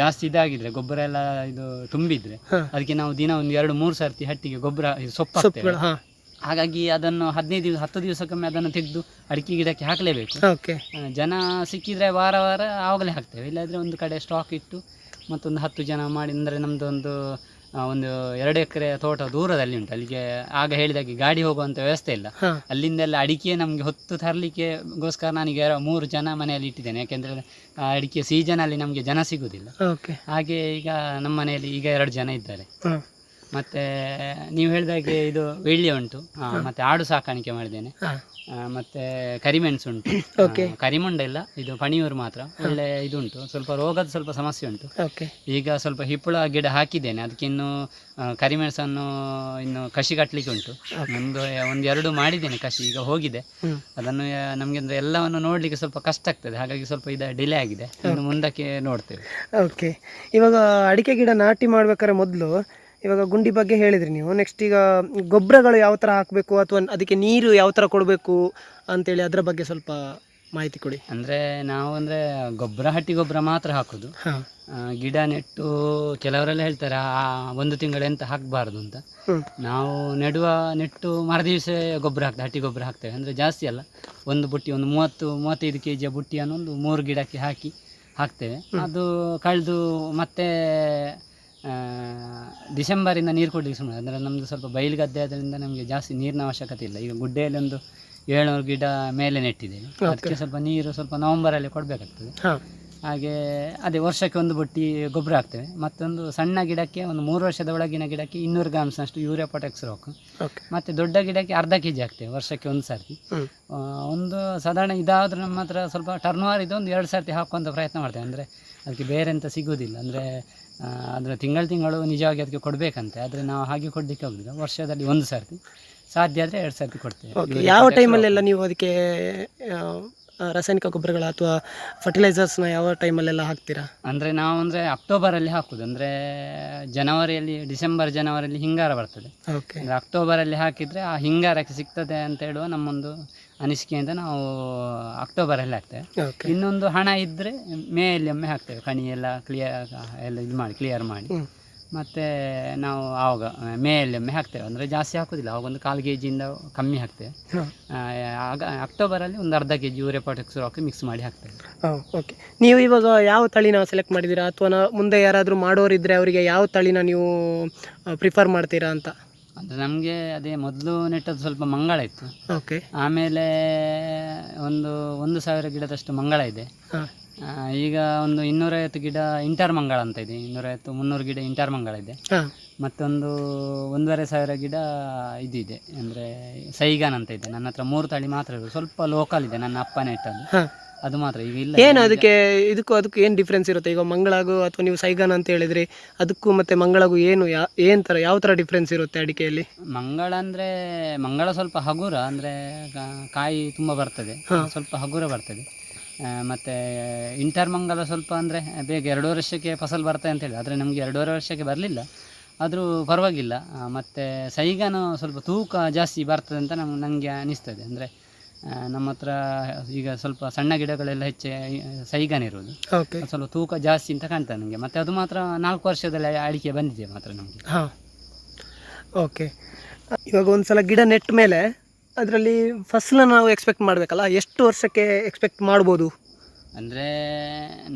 ಜಾಸ್ತಿ ಇದಾಗಿದ್ರೆ ಗೊಬ್ಬರ ಎಲ್ಲ ಇದು ತುಂಬಿದ್ರೆ ಅದಕ್ಕೆ ನಾವು ದಿನ ಒಂದು ಎರಡು ಮೂರು ಸರ್ತಿ ಹಟ್ಟಿಗೆ ಗೊಬ್ಬರ ಇದು ಸೊಪ್ಪು ಹಾಕ್ತೇವೆ. ಹಾಗಾಗಿ ಅದನ್ನು ಹದಿನೈದು ದಿವಸ ಹತ್ತು ದಿವಸಕ್ಕೊಮ್ಮೆ ಅದನ್ನು ತೆಗೆದು ಅಡಿಕೆ ಗಿಡಕ್ಕೆ ಹಾಕಲೇಬೇಕು. ಓಕೆ. ಜನ ಸಿಕ್ಕಿದ್ರೆ ವಾರ ವಾರ ಆವಾಗಲೇ ಹಾಕ್ತೇವೆ. ಇಲ್ಲಾದರೆ ಒಂದು ಕಡೆ ಸ್ಟಾಕ್ ಇಟ್ಟು ಮತ್ತೊಂದು ಹತ್ತು ಜನ ಮಾಡಿ ಅಂದರೆ ನಮ್ಮದು ಒಂದು ಎರಡು ಎಕರೆ ತೋಟ ದೂರದಲ್ಲಿ ಉಂಟು. ಅಲ್ಲಿಗೆ ಆಗ ಹೇಳಿದಾಗೆ ಗಾಡಿ ಹೋಗುವಂಥ ವ್ಯವಸ್ಥೆ ಇಲ್ಲ. ಅಲ್ಲಿಂದೆಲ್ಲ ಅಡಿಕೆ ನಮಗೆ ಹೊತ್ತು ತರಲಿಕ್ಕೆಗೋಸ್ಕರ ನಾನೀಗ ನನಗೆ ಮೂರು ಜನ ಮನೆಯಲ್ಲಿ ಇಟ್ಟಿದ್ದೇನೆ. ಯಾಕೆಂದರೆ ಅಡಿಕೆ ಸೀಸನಲ್ಲಿ ನಮಗೆ ಜನ ಸಿಗುವುದಿಲ್ಲ ಓಕೆ. ಹಾಗೆ ಈಗ ನಮ್ಮ ಮನೆಯಲ್ಲಿ ಈಗ ಎರಡು ಜನ ಇದ್ದಾರೆ. ಮತ್ತೆ ನೀವು ಹೇಳಿದಾಗೆ ಇದು ವೀಳ್ಯ ಉಂಟು. ಆ, ಮತ್ತೆ ಆಡು ಸಾಕಾಣಿಕೆ ಮಾಡಿದ್ದೇನೆ. ಆ, ಮತ್ತೆ ಕರಿಮೆಣಸು ಉಂಟು. ಆ, ಕರಿಮುಂಡ ಇಲ್ಲ ಇದು ಪಣಿಯೂರು ಮಾತ್ರ. ಒಳ್ಳೆ ಇದು ಉಂಟು. ಸ್ವಲ್ಪ ರೋಗದ ಸ್ವಲ್ಪ ಸಮಸ್ಯೆ ಉಂಟು. ಓಕೆ ಈಗ ಸ್ವಲ್ಪ ಹಿಪ್ಪಳ ಗಿಡ ಹಾಕಿದ್ದೇನೆ. ಅದಕ್ಕೆ ಇನ್ನು ಆ, ಕರಿಮೆಣಸನ್ನು ಇನ್ನು ಕಸಿ ಕಟ್ಟಲಿಕ್ಕೆ ಉಂಟು. ಒಂದು ಒಂದೆರಡು ಮಾಡಿದ್ದೇನೆ ಕಸಿ ಈಗ ಹೋಗಿದೆ. ಅದನ್ನು ನಮಗೆ ಅಂದ್ರೆ ಎಲ್ಲವನ್ನು ನೋಡ್ಲಿಕ್ಕೆ ಸ್ವಲ್ಪ ಕಷ್ಟ ಆಗ್ತದೆ. ಹಾಗಾಗಿ ಸ್ವಲ್ಪ ಇದು ಡಿಲೇ ಆಗಿದೆ. ಇನ್ನು ಮುಂದಕ್ಕೆ ನೋಡ್ತೇವೆ. ಓಕೆ ಇವಾಗ ಅಡಿಕೆ ಗಿಡ ನಾಟಿ ಮಾಡ್ಬೇಕಾದ್ರೆ ಮೊದಲು ಇವಾಗ ಗುಂಡಿ ಬಗ್ಗೆ ಹೇಳಿದ್ರಿ ನೀವು. ನೆಕ್ಸ್ಟ್ ಈಗ ಗೊಬ್ಬರಗಳು ಯಾವ ಥರ ಹಾಕಬೇಕು ಅಥವಾ ಅದಕ್ಕೆ ನೀರು ಯಾವ ಥರ ಕೊಡಬೇಕು ಅಂತೇಳಿ ಅದರ ಬಗ್ಗೆ ಸ್ವಲ್ಪ ಮಾಹಿತಿ ಕೊಡಿ. ಅಂದರೆ ನಾವು ಅಂದರೆ ಗೊಬ್ಬರ ಹಟ್ಟಿ ಗೊಬ್ಬರ ಮಾತ್ರ ಹಾಕೋದು. ಗಿಡ ನೆಟ್ಟು ಕೆಲವರೆಲ್ಲ ಹೇಳ್ತಾರೆ ಆ ಒಂದು ತಿಂಗಳು ಎಂತ ಹಾಕಬಾರ್ದು ಅಂತ. ನಾವು ನೆಡುವ ನೆಟ್ಟು ಮರುದಿವಸ ಗೊಬ್ಬರ ಹಾಕ್ತೇವೆ ಹಟ್ಟಿ ಗೊಬ್ಬರ ಹಾಕ್ತೇವೆ. ಅಂದರೆ ಜಾಸ್ತಿ ಅಲ್ಲ ಒಂದು ಬುಟ್ಟಿ ಒಂದು ಮೂವತ್ತು ಮೂವತ್ತೈದು ಕೆ ಜಿಯ ಬುಟ್ಟಿಯನ್ನು ಒಂದು ಮೂರು ಗಿಡಕ್ಕೆ ಹಾಕಿ ಹಾಕ್ತೇವೆ. ಅದು ಕಳೆದು ಮತ್ತೆ ಡಿಸೆಂಬರಿಂದ ನೀರು ಕೊಡಲಿಕ್ಕೆ ಸುಮ್ಮನೆ ಅಂದರೆ ನಮ್ಮದು ಸ್ವಲ್ಪ ಬಯಲು ಗದ್ದೆ ಆದ್ದರಿಂದ ನಮಗೆ ಜಾಸ್ತಿ ನೀರಿನ ಅವಶ್ಯಕತೆ ಇಲ್ಲ. ಈಗ ಗುಡ್ಡೆಯಲ್ಲಿ ಒಂದು ಏಳ್ನೂರು ಗಿಡ ಮೇಲೆ ನೆಟ್ಟಿದ್ದೇವೆ. ಅದಕ್ಕೆ ಸ್ವಲ್ಪ ನೀರು ಸ್ವಲ್ಪ ನವಂಬರಲ್ಲಿ ಕೊಡಬೇಕಾಗ್ತದೆ. ಹಾಗೆ ಅದೇ ವರ್ಷಕ್ಕೆ ಒಂದು ಬುಟ್ಟಿ ಗೊಬ್ಬರ ಹಾಕ್ತೇವೆ. ಮತ್ತೊಂದು ಸಣ್ಣ ಗಿಡಕ್ಕೆ ಒಂದು ಮೂರು ವರ್ಷದ ಒಳಗಿನ ಗಿಡಕ್ಕೆ ಇನ್ನೂರು ಗ್ರಾಮ್ಸ್ನಷ್ಟು ಯೂರಿಯಾ ಪೊಟ್ಯಾಕ್ಸ್ ರಾಕ್ ಮತ್ತು ದೊಡ್ಡ ಗಿಡಕ್ಕೆ ಅರ್ಧ ಕೆ ಜಿ ಹಾಕ್ತೇವೆ ವರ್ಷಕ್ಕೆ ಒಂದು ಸರ್ತಿ. ಒಂದು ಸಾಧಾರಣ ಇದಾದರೂ ನಮ್ಮ ಹತ್ರ ಸ್ವಲ್ಪ ಟರ್ನ್ ಇದು ಒಂದು ಎರಡು ಸರ್ತಿ ಹಾಕುವಂಥ ಪ್ರಯತ್ನ ಮಾಡ್ತೇವೆ. ಅಂದರೆ ಅದಕ್ಕೆ ಬೇರೆ ಅಂತ ಸಿಗೋದಿಲ್ಲ. ಅಂದರೆ ಅದರ ತಿಂಗಳು ತಿಂಗಳು ನಿಜವಾಗಿ ಅದಕ್ಕೆ ಕೊಡಬೇಕಂತೆ. ಆದರೆ ನಾವು ಹಾಗೆ ಕೊಡಲಿಕ್ಕೆ ಆಗೋದಿಲ್ಲ. ವರ್ಷದಲ್ಲಿ ಒಂದು ಸರ್ತಿ. ಸಾಧ್ಯ ಆದರೆ ಎರಡು ಸರ್ತಿ ಕೊಡ್ತೇವೆ. ಯಾವ ಟೈಮಲ್ಲೆಲ್ಲ ನೀವು ಅದಕ್ಕೆ ರಾಸಾಯನಿಕ ಗೊಬ್ಬರಗಳ ಅಥವಾ ಫರ್ಟಿಲೈಸರ್ಸ್ನ ಯಾವ ಟೈಮಲ್ಲೆಲ್ಲ ಹಾಕ್ತೀರಾ? ಅಂದರೆ ನಾವು ಅಂದರೆ ಅಕ್ಟೋಬರಲ್ಲಿ ಹಾಕೋದು. ಅಂದರೆ ಜನವರಿಯಲ್ಲಿ ಡಿಸೆಂಬರ್ ಜನವರಿಯಲ್ಲಿ ಹಿಂಗಾರ ಬರ್ತದೆ. ಓಕೆ ಅಂದ್ರೆ ಅಕ್ಟೋಬರಲ್ಲಿ ಹಾಕಿದರೆ ಆ ಹಿಂಗಾರಕ್ಕೆ ಸಿಗ್ತದೆ ಅಂತ ಹೇಳುವ ನಮ್ಮೊಂದು ಅನಿಸಿಕೆಯಿಂದ ನಾವು ಅಕ್ಟೋಬರಲ್ಲಿ ಹಾಕ್ತೇವೆ. ಇನ್ನೊಂದು ಹಣ ಇದ್ದರೆ ಮೇಯಲ್ಲಿ ಒಮ್ಮೆ ಹಾಕ್ತೇವೆ. ಕಣಿ ಎಲ್ಲ ಕ್ಲಿಯರ್ ಎಲ್ಲ ಇದು ಮಾಡಿ ಕ್ಲಿಯರ್ ಮಾಡಿ. ಮತ್ತು ನಾವು ಆವಾಗ ಮೇಯಲ್ಲಿ ಒಮ್ಮೆ ಹಾಕ್ತೇವೆ. ಅಂದರೆ ಜಾಸ್ತಿ ಹಾಕೋದಿಲ್ಲ. ಆವಾಗ ಒಂದು ಕಾಲು ಕೆ ಜಿಯಿಂದ ಕಮ್ಮಿ ಹಾಕ್ತೇವೆ. ಆಗ ಅಕ್ಟೋಬರಲ್ಲಿ ಒಂದು ಅರ್ಧ ಕೆ ಜಿ ಯೂರಿಯಾ ಹಾಕಿ ಮಿಕ್ಸ್ ಮಾಡಿ ಹಾಕ್ತೇವೆ. ಓಕೆ ನೀವು ಇವಾಗ ಯಾವ ತಳಿನ ಸೆಲೆಕ್ಟ್ ಮಾಡಿದ್ದೀರಾ? ಅಥವಾ ಮುಂದೆ ಯಾರಾದರೂ ಮಾಡೋರಿದ್ದರೆ ಅವರಿಗೆ ಯಾವ ತಳಿನ ನೀವು ಪ್ರಿಫರ್ ಮಾಡ್ತೀರಾ ಅಂತ? ಅಂದರೆ ನಮಗೆ ಅದೇ ಮೊದಲು ನೆಟ್ಟದ್ದು ಸ್ವಲ್ಪ ಮಂಗಳ ಇತ್ತು. ಓಕೆ ಆಮೇಲೆ ಒಂದು ಒಂದು ಸಾವಿರ ಗಿಡದಷ್ಟು ಮಂಗಳ ಇದೆ. ಆ, ಈಗ ಒಂದು ಇನ್ನೂರೈವತ್ತು ಗಿಡ ಇಂಟರ್ ಮಂಗಳ ಅಂತ ಇದೆ. ಇನ್ನೂರೈವತ್ತು ಮುನ್ನೂರು ಗಿಡ ಇಂಟರ್ ಮಂಗಳ ಇದೆ. ಹಾಂ. ಮತ್ತೊಂದು ಒಂದೂವರೆ ಸಾವಿರ ಗಿಡ ಇದಿದೆ. ಅಂದರೆ ಸೈಗಾನ್ ಅಂತ ಇದೆ. ನನ್ನ ಹತ್ರ ಮೂರು ತಳಿ ಮಾತ್ರ ಇರೋದು. ಸ್ವಲ್ಪ ಲೋಕಲ್ ಇದೆ. ನನ್ನ ಅಪ್ಪ ನೆಟ್ಟದ್ದು. ಹಾಂ. ಅದು ಮಾತ್ರ ಈಗ ಇಲ್ಲ. ಏನು ಅದಕ್ಕೆ ಇದಕ್ಕೂ ಅದಕ್ಕೂ ಏನು ಡಿಫ್ರೆನ್ಸ್ ಇರುತ್ತೆ? ಈಗ ಮಂಗಳಾಗು ಅಥವಾ ನೀವು ಸೈಗನ್ ಅಂತ ಹೇಳಿದ್ರಿ ಅದಕ್ಕೂ ಮತ್ತೆ ಮಂಗಳಾಗು ಏನು ಯಾ ಏನು ಥರ ಯಾವ ಥರ ಡಿಫ್ರೆನ್ಸ್ ಇರುತ್ತೆ ಅಡಿಕೆಯಲ್ಲಿ? ಮಂಗಳ ಅಂದರೆ ಮಂಗಳ ಸ್ವಲ್ಪ ಹಗುರ ಅಂದರೆ ಕಾಯಿ ತುಂಬ ಬರ್ತದೆ. ಸ್ವಲ್ಪ ಹಗುರ ಬರ್ತದೆ. ಆ, ಮತ್ತೆ ಇಂಟರ್ ಮಂಗಲ ಸ್ವಲ್ಪ ಅಂದರೆ ಬೇಗ ಎರಡೂವರೆ ವರ್ಷಕ್ಕೆ ಫಸಲು ಬರ್ತದೆ ಅಂತ ಹೇಳಿ. ಆದರೆ ನಮಗೆ ಎರಡೂವರೆ ವರ್ಷಕ್ಕೆ ಬರಲಿಲ್ಲ. ಆದರೂ ಪರವಾಗಿಲ್ಲ. ಆ, ಮತ್ತೆ ಸೈಗಾನು ಸ್ವಲ್ಪ ತೂಕ ಜಾಸ್ತಿ ಬರ್ತದೆ ಅಂತ ನಮ್ಗೆ ನನಗೆ ಅನಿಸ್ತದೆ. ಅಂದರೆ ನಮ್ಮ ಹತ್ರ ಈಗ ಸ್ವಲ್ಪ ಸಣ್ಣ ಗಿಡಗಳೆಲ್ಲ ಹೆಚ್ಚು ಸೈಗಾನೆ ಇರೋದು. ಸ್ವಲ್ಪ ತೂಕ ಜಾಸ್ತಿ ಅಂತ ಕಾಣ್ತದೆ ನನಗೆ ಮತ್ತೆ ಅದು ಮಾತ್ರ ನಾಲ್ಕು ವರ್ಷದಲ್ಲಿ ಅಡಿಕೆ ಬಂದಿದೆ ಮಾತ್ರ ನಮಗೆ. ಹಾಂ. ಓಕೆ ಇವಾಗ ಒಂದು ಸಲ ಗಿಡ ನೆಟ್ಟ ಮೇಲೆ ಅದರಲ್ಲಿ ಫಸಲನ್ನು ನಾವು ಎಕ್ಸ್ಪೆಕ್ಟ್ ಮಾಡಬೇಕಲ್ಲ ಎಷ್ಟು ವರ್ಷಕ್ಕೆ ಎಕ್ಸ್ಪೆಕ್ಟ್ ಮಾಡ್ಬೋದು? ಅಂದರೆ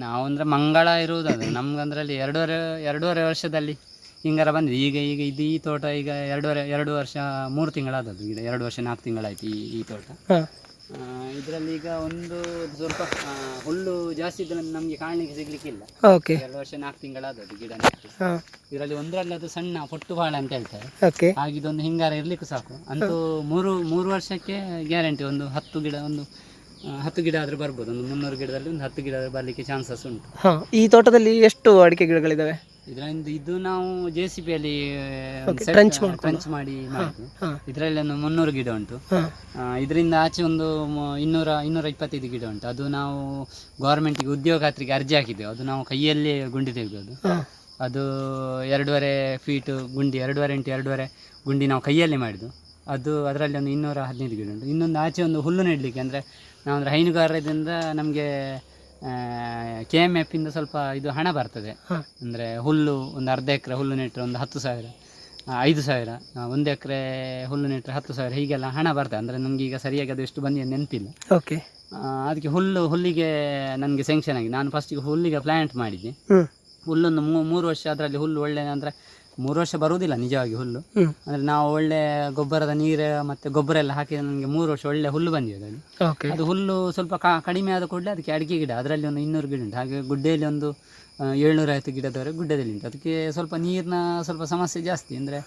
ನಾವು ಅಂದರೆ ಮಂಗಳ ಇರುವುದು ಅದು. ನಮ್ಗೆ ಅದರಲ್ಲಿ ಎರಡೂವರೆ ಎರಡೂವರೆ ವರ್ಷದಲ್ಲಿ. ಹಿಂಗಾರ ಬಂದಿದೆ. ಈಗ ಈಗ ಇದು ಈ ತೋಟ ಈಗ ಎರಡೂವರೆ ಎರಡು ವರ್ಷ ಮೂರು ತಿಂಗಳಾದದ್ದು. ಈಗ ಎರಡು ವರ್ಷ ನಾಲ್ಕು ತಿಂಗಳಾಯ್ತು ಈ ಈ ತೋಟ. ಇದರಲ್ಲಿ ಈಗ ಒಂದು ಸ್ವಲ್ಪ ಆ, ಹುಲ್ಲು ಜಾಸ್ತಿ ಇದ್ರೆ ನಮಗೆ ಕಾಣಲಿಕ್ಕೆ ಸಿಗ್ಲಿಕ್ಕಿಲ್ಲ. ಓಕೆ ಎರಡು ವರ್ಷ ನಾಲ್ಕು ತಿಂಗಳಾದದ್ದು ಗಿಡ ನೆಟ್ಟು. ಹಾಂ. ಇದರಲ್ಲಿ ಒಂದರಲ್ಲಿ ಅದು ಸಣ್ಣ ಪೊಟ್ಟು ಬಾಳೆ ಅಂತ ಹೇಳ್ತಾರೆ. ಓಕೆ ಹಾಗಿದೊಂದು ಹಿಂಗಾರ ಇರ್ಲಿಕ್ಕೂ ಸಾಕು. ಅಂತೂ ಮೂರು ಮೂರು ವರ್ಷಕ್ಕೆ ಗ್ಯಾರಂಟಿ ಒಂದು ಹತ್ತು ಗಿಡ ಒಂದು ಆ, ಹತ್ತು ಗಿಡ ಆದ್ರೆ ಬರ್ಬೋದು. ಒಂದು ಮುನ್ನೂರು ಗಿಡದಲ್ಲಿ ಒಂದು ಹತ್ತು ಗಿಡ ಬರಲಿಕ್ಕೆ ಚಾನ್ಸಸ್ ಉಂಟು. ಹಾಂ. ಈ ತೋಟದಲ್ಲಿ ಎಷ್ಟು ಅಡಿಕೆ ಗಿಡಗಳಿದ್ದಾವೆ ಇದರಿಂದ ಇದು ನಾವು ಜೆ ಸಿ ಪಿಯಲ್ಲಿ ಅಲ್ಲಿ ಮಾಡ್ಕೊಂಡು. ಟ್ರಂಚ್ ಮಾಡಿ ಮಾಡಿದ್ದು. ಇದರಲ್ಲಿ ಒಂದು ಮುನ್ನೂರು ಗಿಡ ಉಂಟು. ಇದರಿಂದ ಆಚೆ ಒಂದು ಇನ್ನೂರ ಇನ್ನೂರ ಇಪ್ಪತ್ತೈದು ಗಿಡ ಉಂಟು. ಅದು ನಾವು ಗೌರ್ಮೆಂಟ್ಗೆ ಉದ್ಯೋಗ ಖಾತ್ರಿಗೆ ಅರ್ಜಿ ಹಾಕಿದ್ದೇವೆ. ಅದು ನಾವು ಕೈಯಲ್ಲೇ ಗುಂಡಿ ತೆಗೆದು ಅದು ಎರಡೂವರೆ ಫೀಟು ಗುಂಡಿ ಎರಡೂವರೆ ಇಂಟು ಎರಡೂವರೆ ಗುಂಡಿ ನಾವು ಕೈಯಲ್ಲೇ ಮಾಡಿದ್ದು. ಅದು ಅದರಲ್ಲಿ ಒಂದು ಇನ್ನೂರ ಹದಿನೈದು ಗಿಡ ಉಂಟು. ಇನ್ನೊಂದು ಆಚೆ ಒಂದು ಹುಲ್ಲು ನೆಡಲಿಕ್ಕೆ ಅಂದರೆ ನಾವು ಅಂದರೆ ಹೈನುಗಾರದಿಂದ ನಮಗೆ ಕೆ ಎಂ ಇಂದ ಸ್ವಲ್ಪ ಇದು ಹಣ ಬರ್ತದೆ. ಅಂದ್ರೆ ಹುಲ್ಲು ಒಂದು ಅರ್ಧ ಎಕರೆ ಹುಲ್ಲು ನೆಟ್ಟರೆ ಒಂದು ಹತ್ತು ಸಾವಿರ ಐದು ಸಾವಿರ ಒಂದು ಎಕರೆ ಹುಲ್ಲು ನೆಟ್ಟರೆ ಹತ್ತು ಸಾವಿರ ಹೀಗೆಲ್ಲ ಹಣ ಬರ್ತದೆ. ಅಂದರೆ ನಮಗೆ ಈಗ ಸರಿಯಾಗಿ ಅದು ಎಷ್ಟು ಬಂದಿದೆ ನೆನಪಿಲ್ಲ. ಓಕೆ ಅದಕ್ಕೆ ಹುಲ್ಲು ಹುಲ್ಲಿಗೆ ನನಗೆ ಸೆಂಕ್ಷನ್ ಆಗಿದೆ. ನಾನು ಫಸ್ಟಿಗೆ ಹುಲ್ಲಿಗೆ ಪ್ಲ್ಯಾಂಟ್ ಮಾಡಿದ್ದೆ. ಹುಲ್ಲೊಂದು ಮೂರು ವರ್ಷ ಅದರಲ್ಲಿ ಹುಲ್ಲು ಒಳ್ಳೆ ಅಂದರೆ ಮೂರು ವರ್ಷ ಬರುವುದಿಲ್ಲ ನಿಜವಾಗಿ ಹುಲ್ಲು. ಅಂದ್ರೆ ನಾವು ಒಳ್ಳೆ ಗೊಬ್ಬರದ ನೀರು ಮತ್ತೆ ಗೊಬ್ಬರ ಎಲ್ಲ ಹಾಕಿ ನನಗೆ ಮೂರು ವರ್ಷ ಒಳ್ಳೆ ಹುಲ್ಲು ಬಂದಿದೆ ಅದರಲ್ಲಿ ಅದು ಹುಲ್ಲು ಸ್ವಲ್ಪ ಕಡಿಮೆ ಆದ ಕೂಡಲೇ ಅದಕ್ಕೆ ಅಡಿಕೆ ಗಿಡ ಅದರಲ್ಲಿ ಒಂದು ಇನ್ನೂರು ಗಿಡ ಉಂಟು. ಹಾಗೆ ಗುಡ್ಡೆಯಲ್ಲಿ ಒಂದು ಏಳ್ನೂರೈವತ್ತು ಗಿಡದವರೆಗೆ ಗುಡ್ಡದಲ್ಲಿ ಉಂಟು. ಅದಕ್ಕೆ ಸ್ವಲ್ಪ ನೀರಿನ ಸ್ವಲ್ಪ ಸಮಸ್ಯೆ ಜಾಸ್ತಿ. ಅಂದರೆ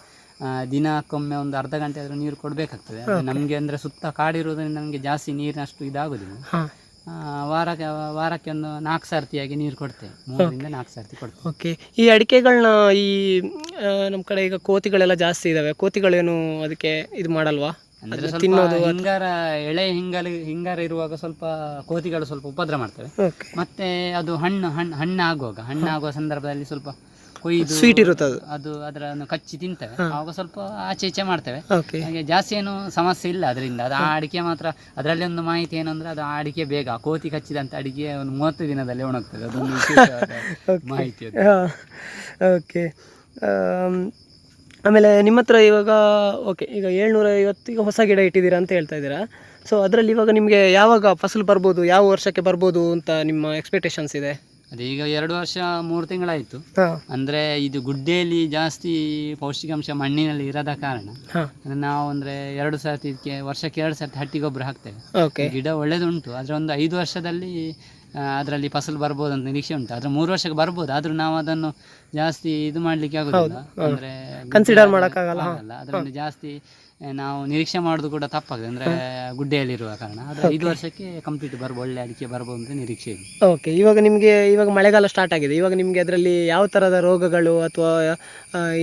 ದಿನಕ್ಕೊಮ್ಮೆ ಒಂದು ಅರ್ಧ ಗಂಟೆ ಆದರೂ ನೀರು ಕೊಡಬೇಕಾಗ್ತದೆ. ನಮಗೆ ಅಂದರೆ ಸುತ್ತ ಕಾಡಿರೋದ್ರಿಂದ ನಮಗೆ ಜಾಸ್ತಿ ನೀರಿನಷ್ಟು ಇದಾಗೋದಿಲ್ಲ. ವಾರಕ್ಕೆ ವಾರಕ್ಕೆ ಒಂದು ನಾಲ್ಕು ಸರ್ತಿಯಾಗಿ ನೀರು ಕೊಡ್ತೇವೆ. ಮೂರರಿಂದ ನಾಲ್ಕು ಸರ್ತಿ ಕೊಡ್ತೇವೆ. ಓಕೆ. ಈ ಅಡಿಕೆಗಳನ್ನ ಈ ನಮ್ಮ ಕಡೆ ಈಗ ಕೋತಿಗಳೆಲ್ಲ ಜಾಸ್ತಿ ಇದಾವೆ. ಕೋತಿಗಳೇನು ಅದಕ್ಕೆ ಇದು ಮಾಡಲ್ವಾ? ಅಂದ್ರೆ ತಿನ್ನೋದು ಹಿಂಗಾರ ಎಳೆ ಹಿಂಗಾಲ ಹಿಂಗಾರ ಇರುವಾಗ ಸ್ವಲ್ಪ ಕೋತಿಗಳು ಸ್ವಲ್ಪ ಉಪದ್ರ ಮಾಡ್ತವೆ. ಮತ್ತೆ ಅದು ಹಣ್ಣು ಹಣ್ಣು ಹಣ್ಣಾಗುವಾಗ ಹಣ್ಣಾಗುವ ಹಣ್ಣು ಸಂದರ್ಭದಲ್ಲಿ ಸ್ವಲ್ಪ ಕೊಯ್ದು ಸ್ವೀಟ್ ಇರುತ್ತೆ ಅದು ಅದು ಅದರನ್ನು ಕಚ್ಚಿ ತಿಂತೇವೆ. ಆವಾಗ ಸ್ವಲ್ಪ ಆಚೆ ಈಚೆ ಮಾಡ್ತೇವೆ. ಓಕೆ ಹಾಗೆ ಜಾಸ್ತಿ ಏನು ಸಮಸ್ಯೆ ಇಲ್ಲ ಅದರಿಂದ. ಅದು ಆ ಅಡಿಕೆ ಮಾತ್ರ ಅದರಲ್ಲಿ ಒಂದು ಮಾಹಿತಿ ಏನಂದ್ರೆ ಅದು ಆ ಅಡಿಕೆ ಬೇಗ ಆ ಕೋತಿ ಕಚ್ಚಿದಂತ ಅಡಿಗೆ ಒಂದು ಮೂವತ್ತು ದಿನದಲ್ಲಿ ಒಣಗ್ತದೆ. ಅದೊಂದು ವಿಶೇಷವಾದ ಮಾಹಿತಿ ಅದು. ಓಕೆ ಆಮೇಲೆ ನಿಮ್ಮ ಹತ್ರ ಇವಾಗ ಓಕೆ ಈಗ ಏಳ್ನೂರ ಐವತ್ತು ಈಗ ಹೊಸ ಗಿಡ ಇಟ್ಟಿದ್ದೀರಾ ಅಂತ ಹೇಳ್ತಾ ಇದ್ದೀರಾ. ಸೊ ಅದರಲ್ಲಿ ಇವಾಗ ನಿಮಗೆ ಯಾವಾಗ ಫಸಲು ಬರ್ಬೋದು ಯಾವ ವರ್ಷಕ್ಕೆ ಬರ್ಬೋದು ಅಂತ ನಿಮ್ಮ ಎಕ್ಸ್ಪೆಕ್ಟೇಷನ್ಸ್ ಇದೆ? ಅದೇ ಈಗ ಎರಡು ವರ್ಷ ಮೂರು ತಿಂಗಳಾಯ್ತು. ಅಂದ್ರೆ ಅಂದರೆ ಇದು ಗುಡ್ಡೆಯಲ್ಲಿ ಜಾಸ್ತಿ ಪೌಷ್ಟಿಕಾಂಶ ಮಣ್ಣಿನಲ್ಲಿ ಇರದ ಕಾರಣ. ಹಾ, ಅಂದ್ರೆ ನಾವು ಅಂದ್ರೆ ಎರಡು ಸರ್ತಿ ಇದಕ್ಕೆ ವರ್ಷಕ್ಕೆ ಎರಡು ಸರ್ತಿ ಹಟ್ಟಿ ಗೊಬ್ಬರ ಹಾಕ್ತೇವೆ. ಓಕೆ. ಗಿಡ ಒಳ್ಳೇದುಂಟು ಆದ್ರೆ ಒಂದು ಐದು ವರ್ಷದಲ್ಲಿ ಅದರಲ್ಲಿ ಫಸಲು ಬರ್ಬೋದು ಅಂತ ನಿರೀಕ್ಷೆ ಉಂಟು. ಆದ್ರೆ ಮೂರು ವರ್ಷಕ್ಕೆ ಬರ್ಬೋದು ಆದ್ರೂ ನಾವು ಅದನ್ನು ಜಾಸ್ತಿ ಇದು ಮಾಡ್ಲಿಕ್ಕೆ ಆಗುದಿಲ್ಲ. ಅಂದ್ರೆ ಕನ್ಸಿಡರ್ ಮಾಡೋಕ್ಕಾಗಲ್ಲ, ಹಾ. ಆಗಲ್ಲ. ಅದರಿಂದ ಜಾಸ್ತಿ ನಾವು ನಿರೀಕ್ಷೆ ಮಾಡೋದು ಕೂಡ ತಪ್ಪಾಗಿದೆ ಅಂದ್ರೆ ಗುಡ್ಡೆಯಲ್ಲಿರುವ ಕಾರಣ. ಆದರೆ ಐದು ವರ್ಷಕ್ಕೆ ಕಂಪ್ಲೀಟ್ ಬರ್ಬೋದು ಒಳ್ಳೆ ಅಡಿಕೆ ಬರ್ಬೋದು ಅಂತ ನಿರೀಕ್ಷೆ ಇದೆ. ಓಕೆ ಇವಾಗ ನಿಮಗೆ ಇವಾಗ ಮಳೆಗಾಲ ಸ್ಟಾರ್ಟ್ ಆಗಿದೆ. ಇವಾಗ ನಿಮಗೆ ಅದರಲ್ಲಿ ಯಾವ ತರದ ರೋಗಗಳು ಅಥವಾ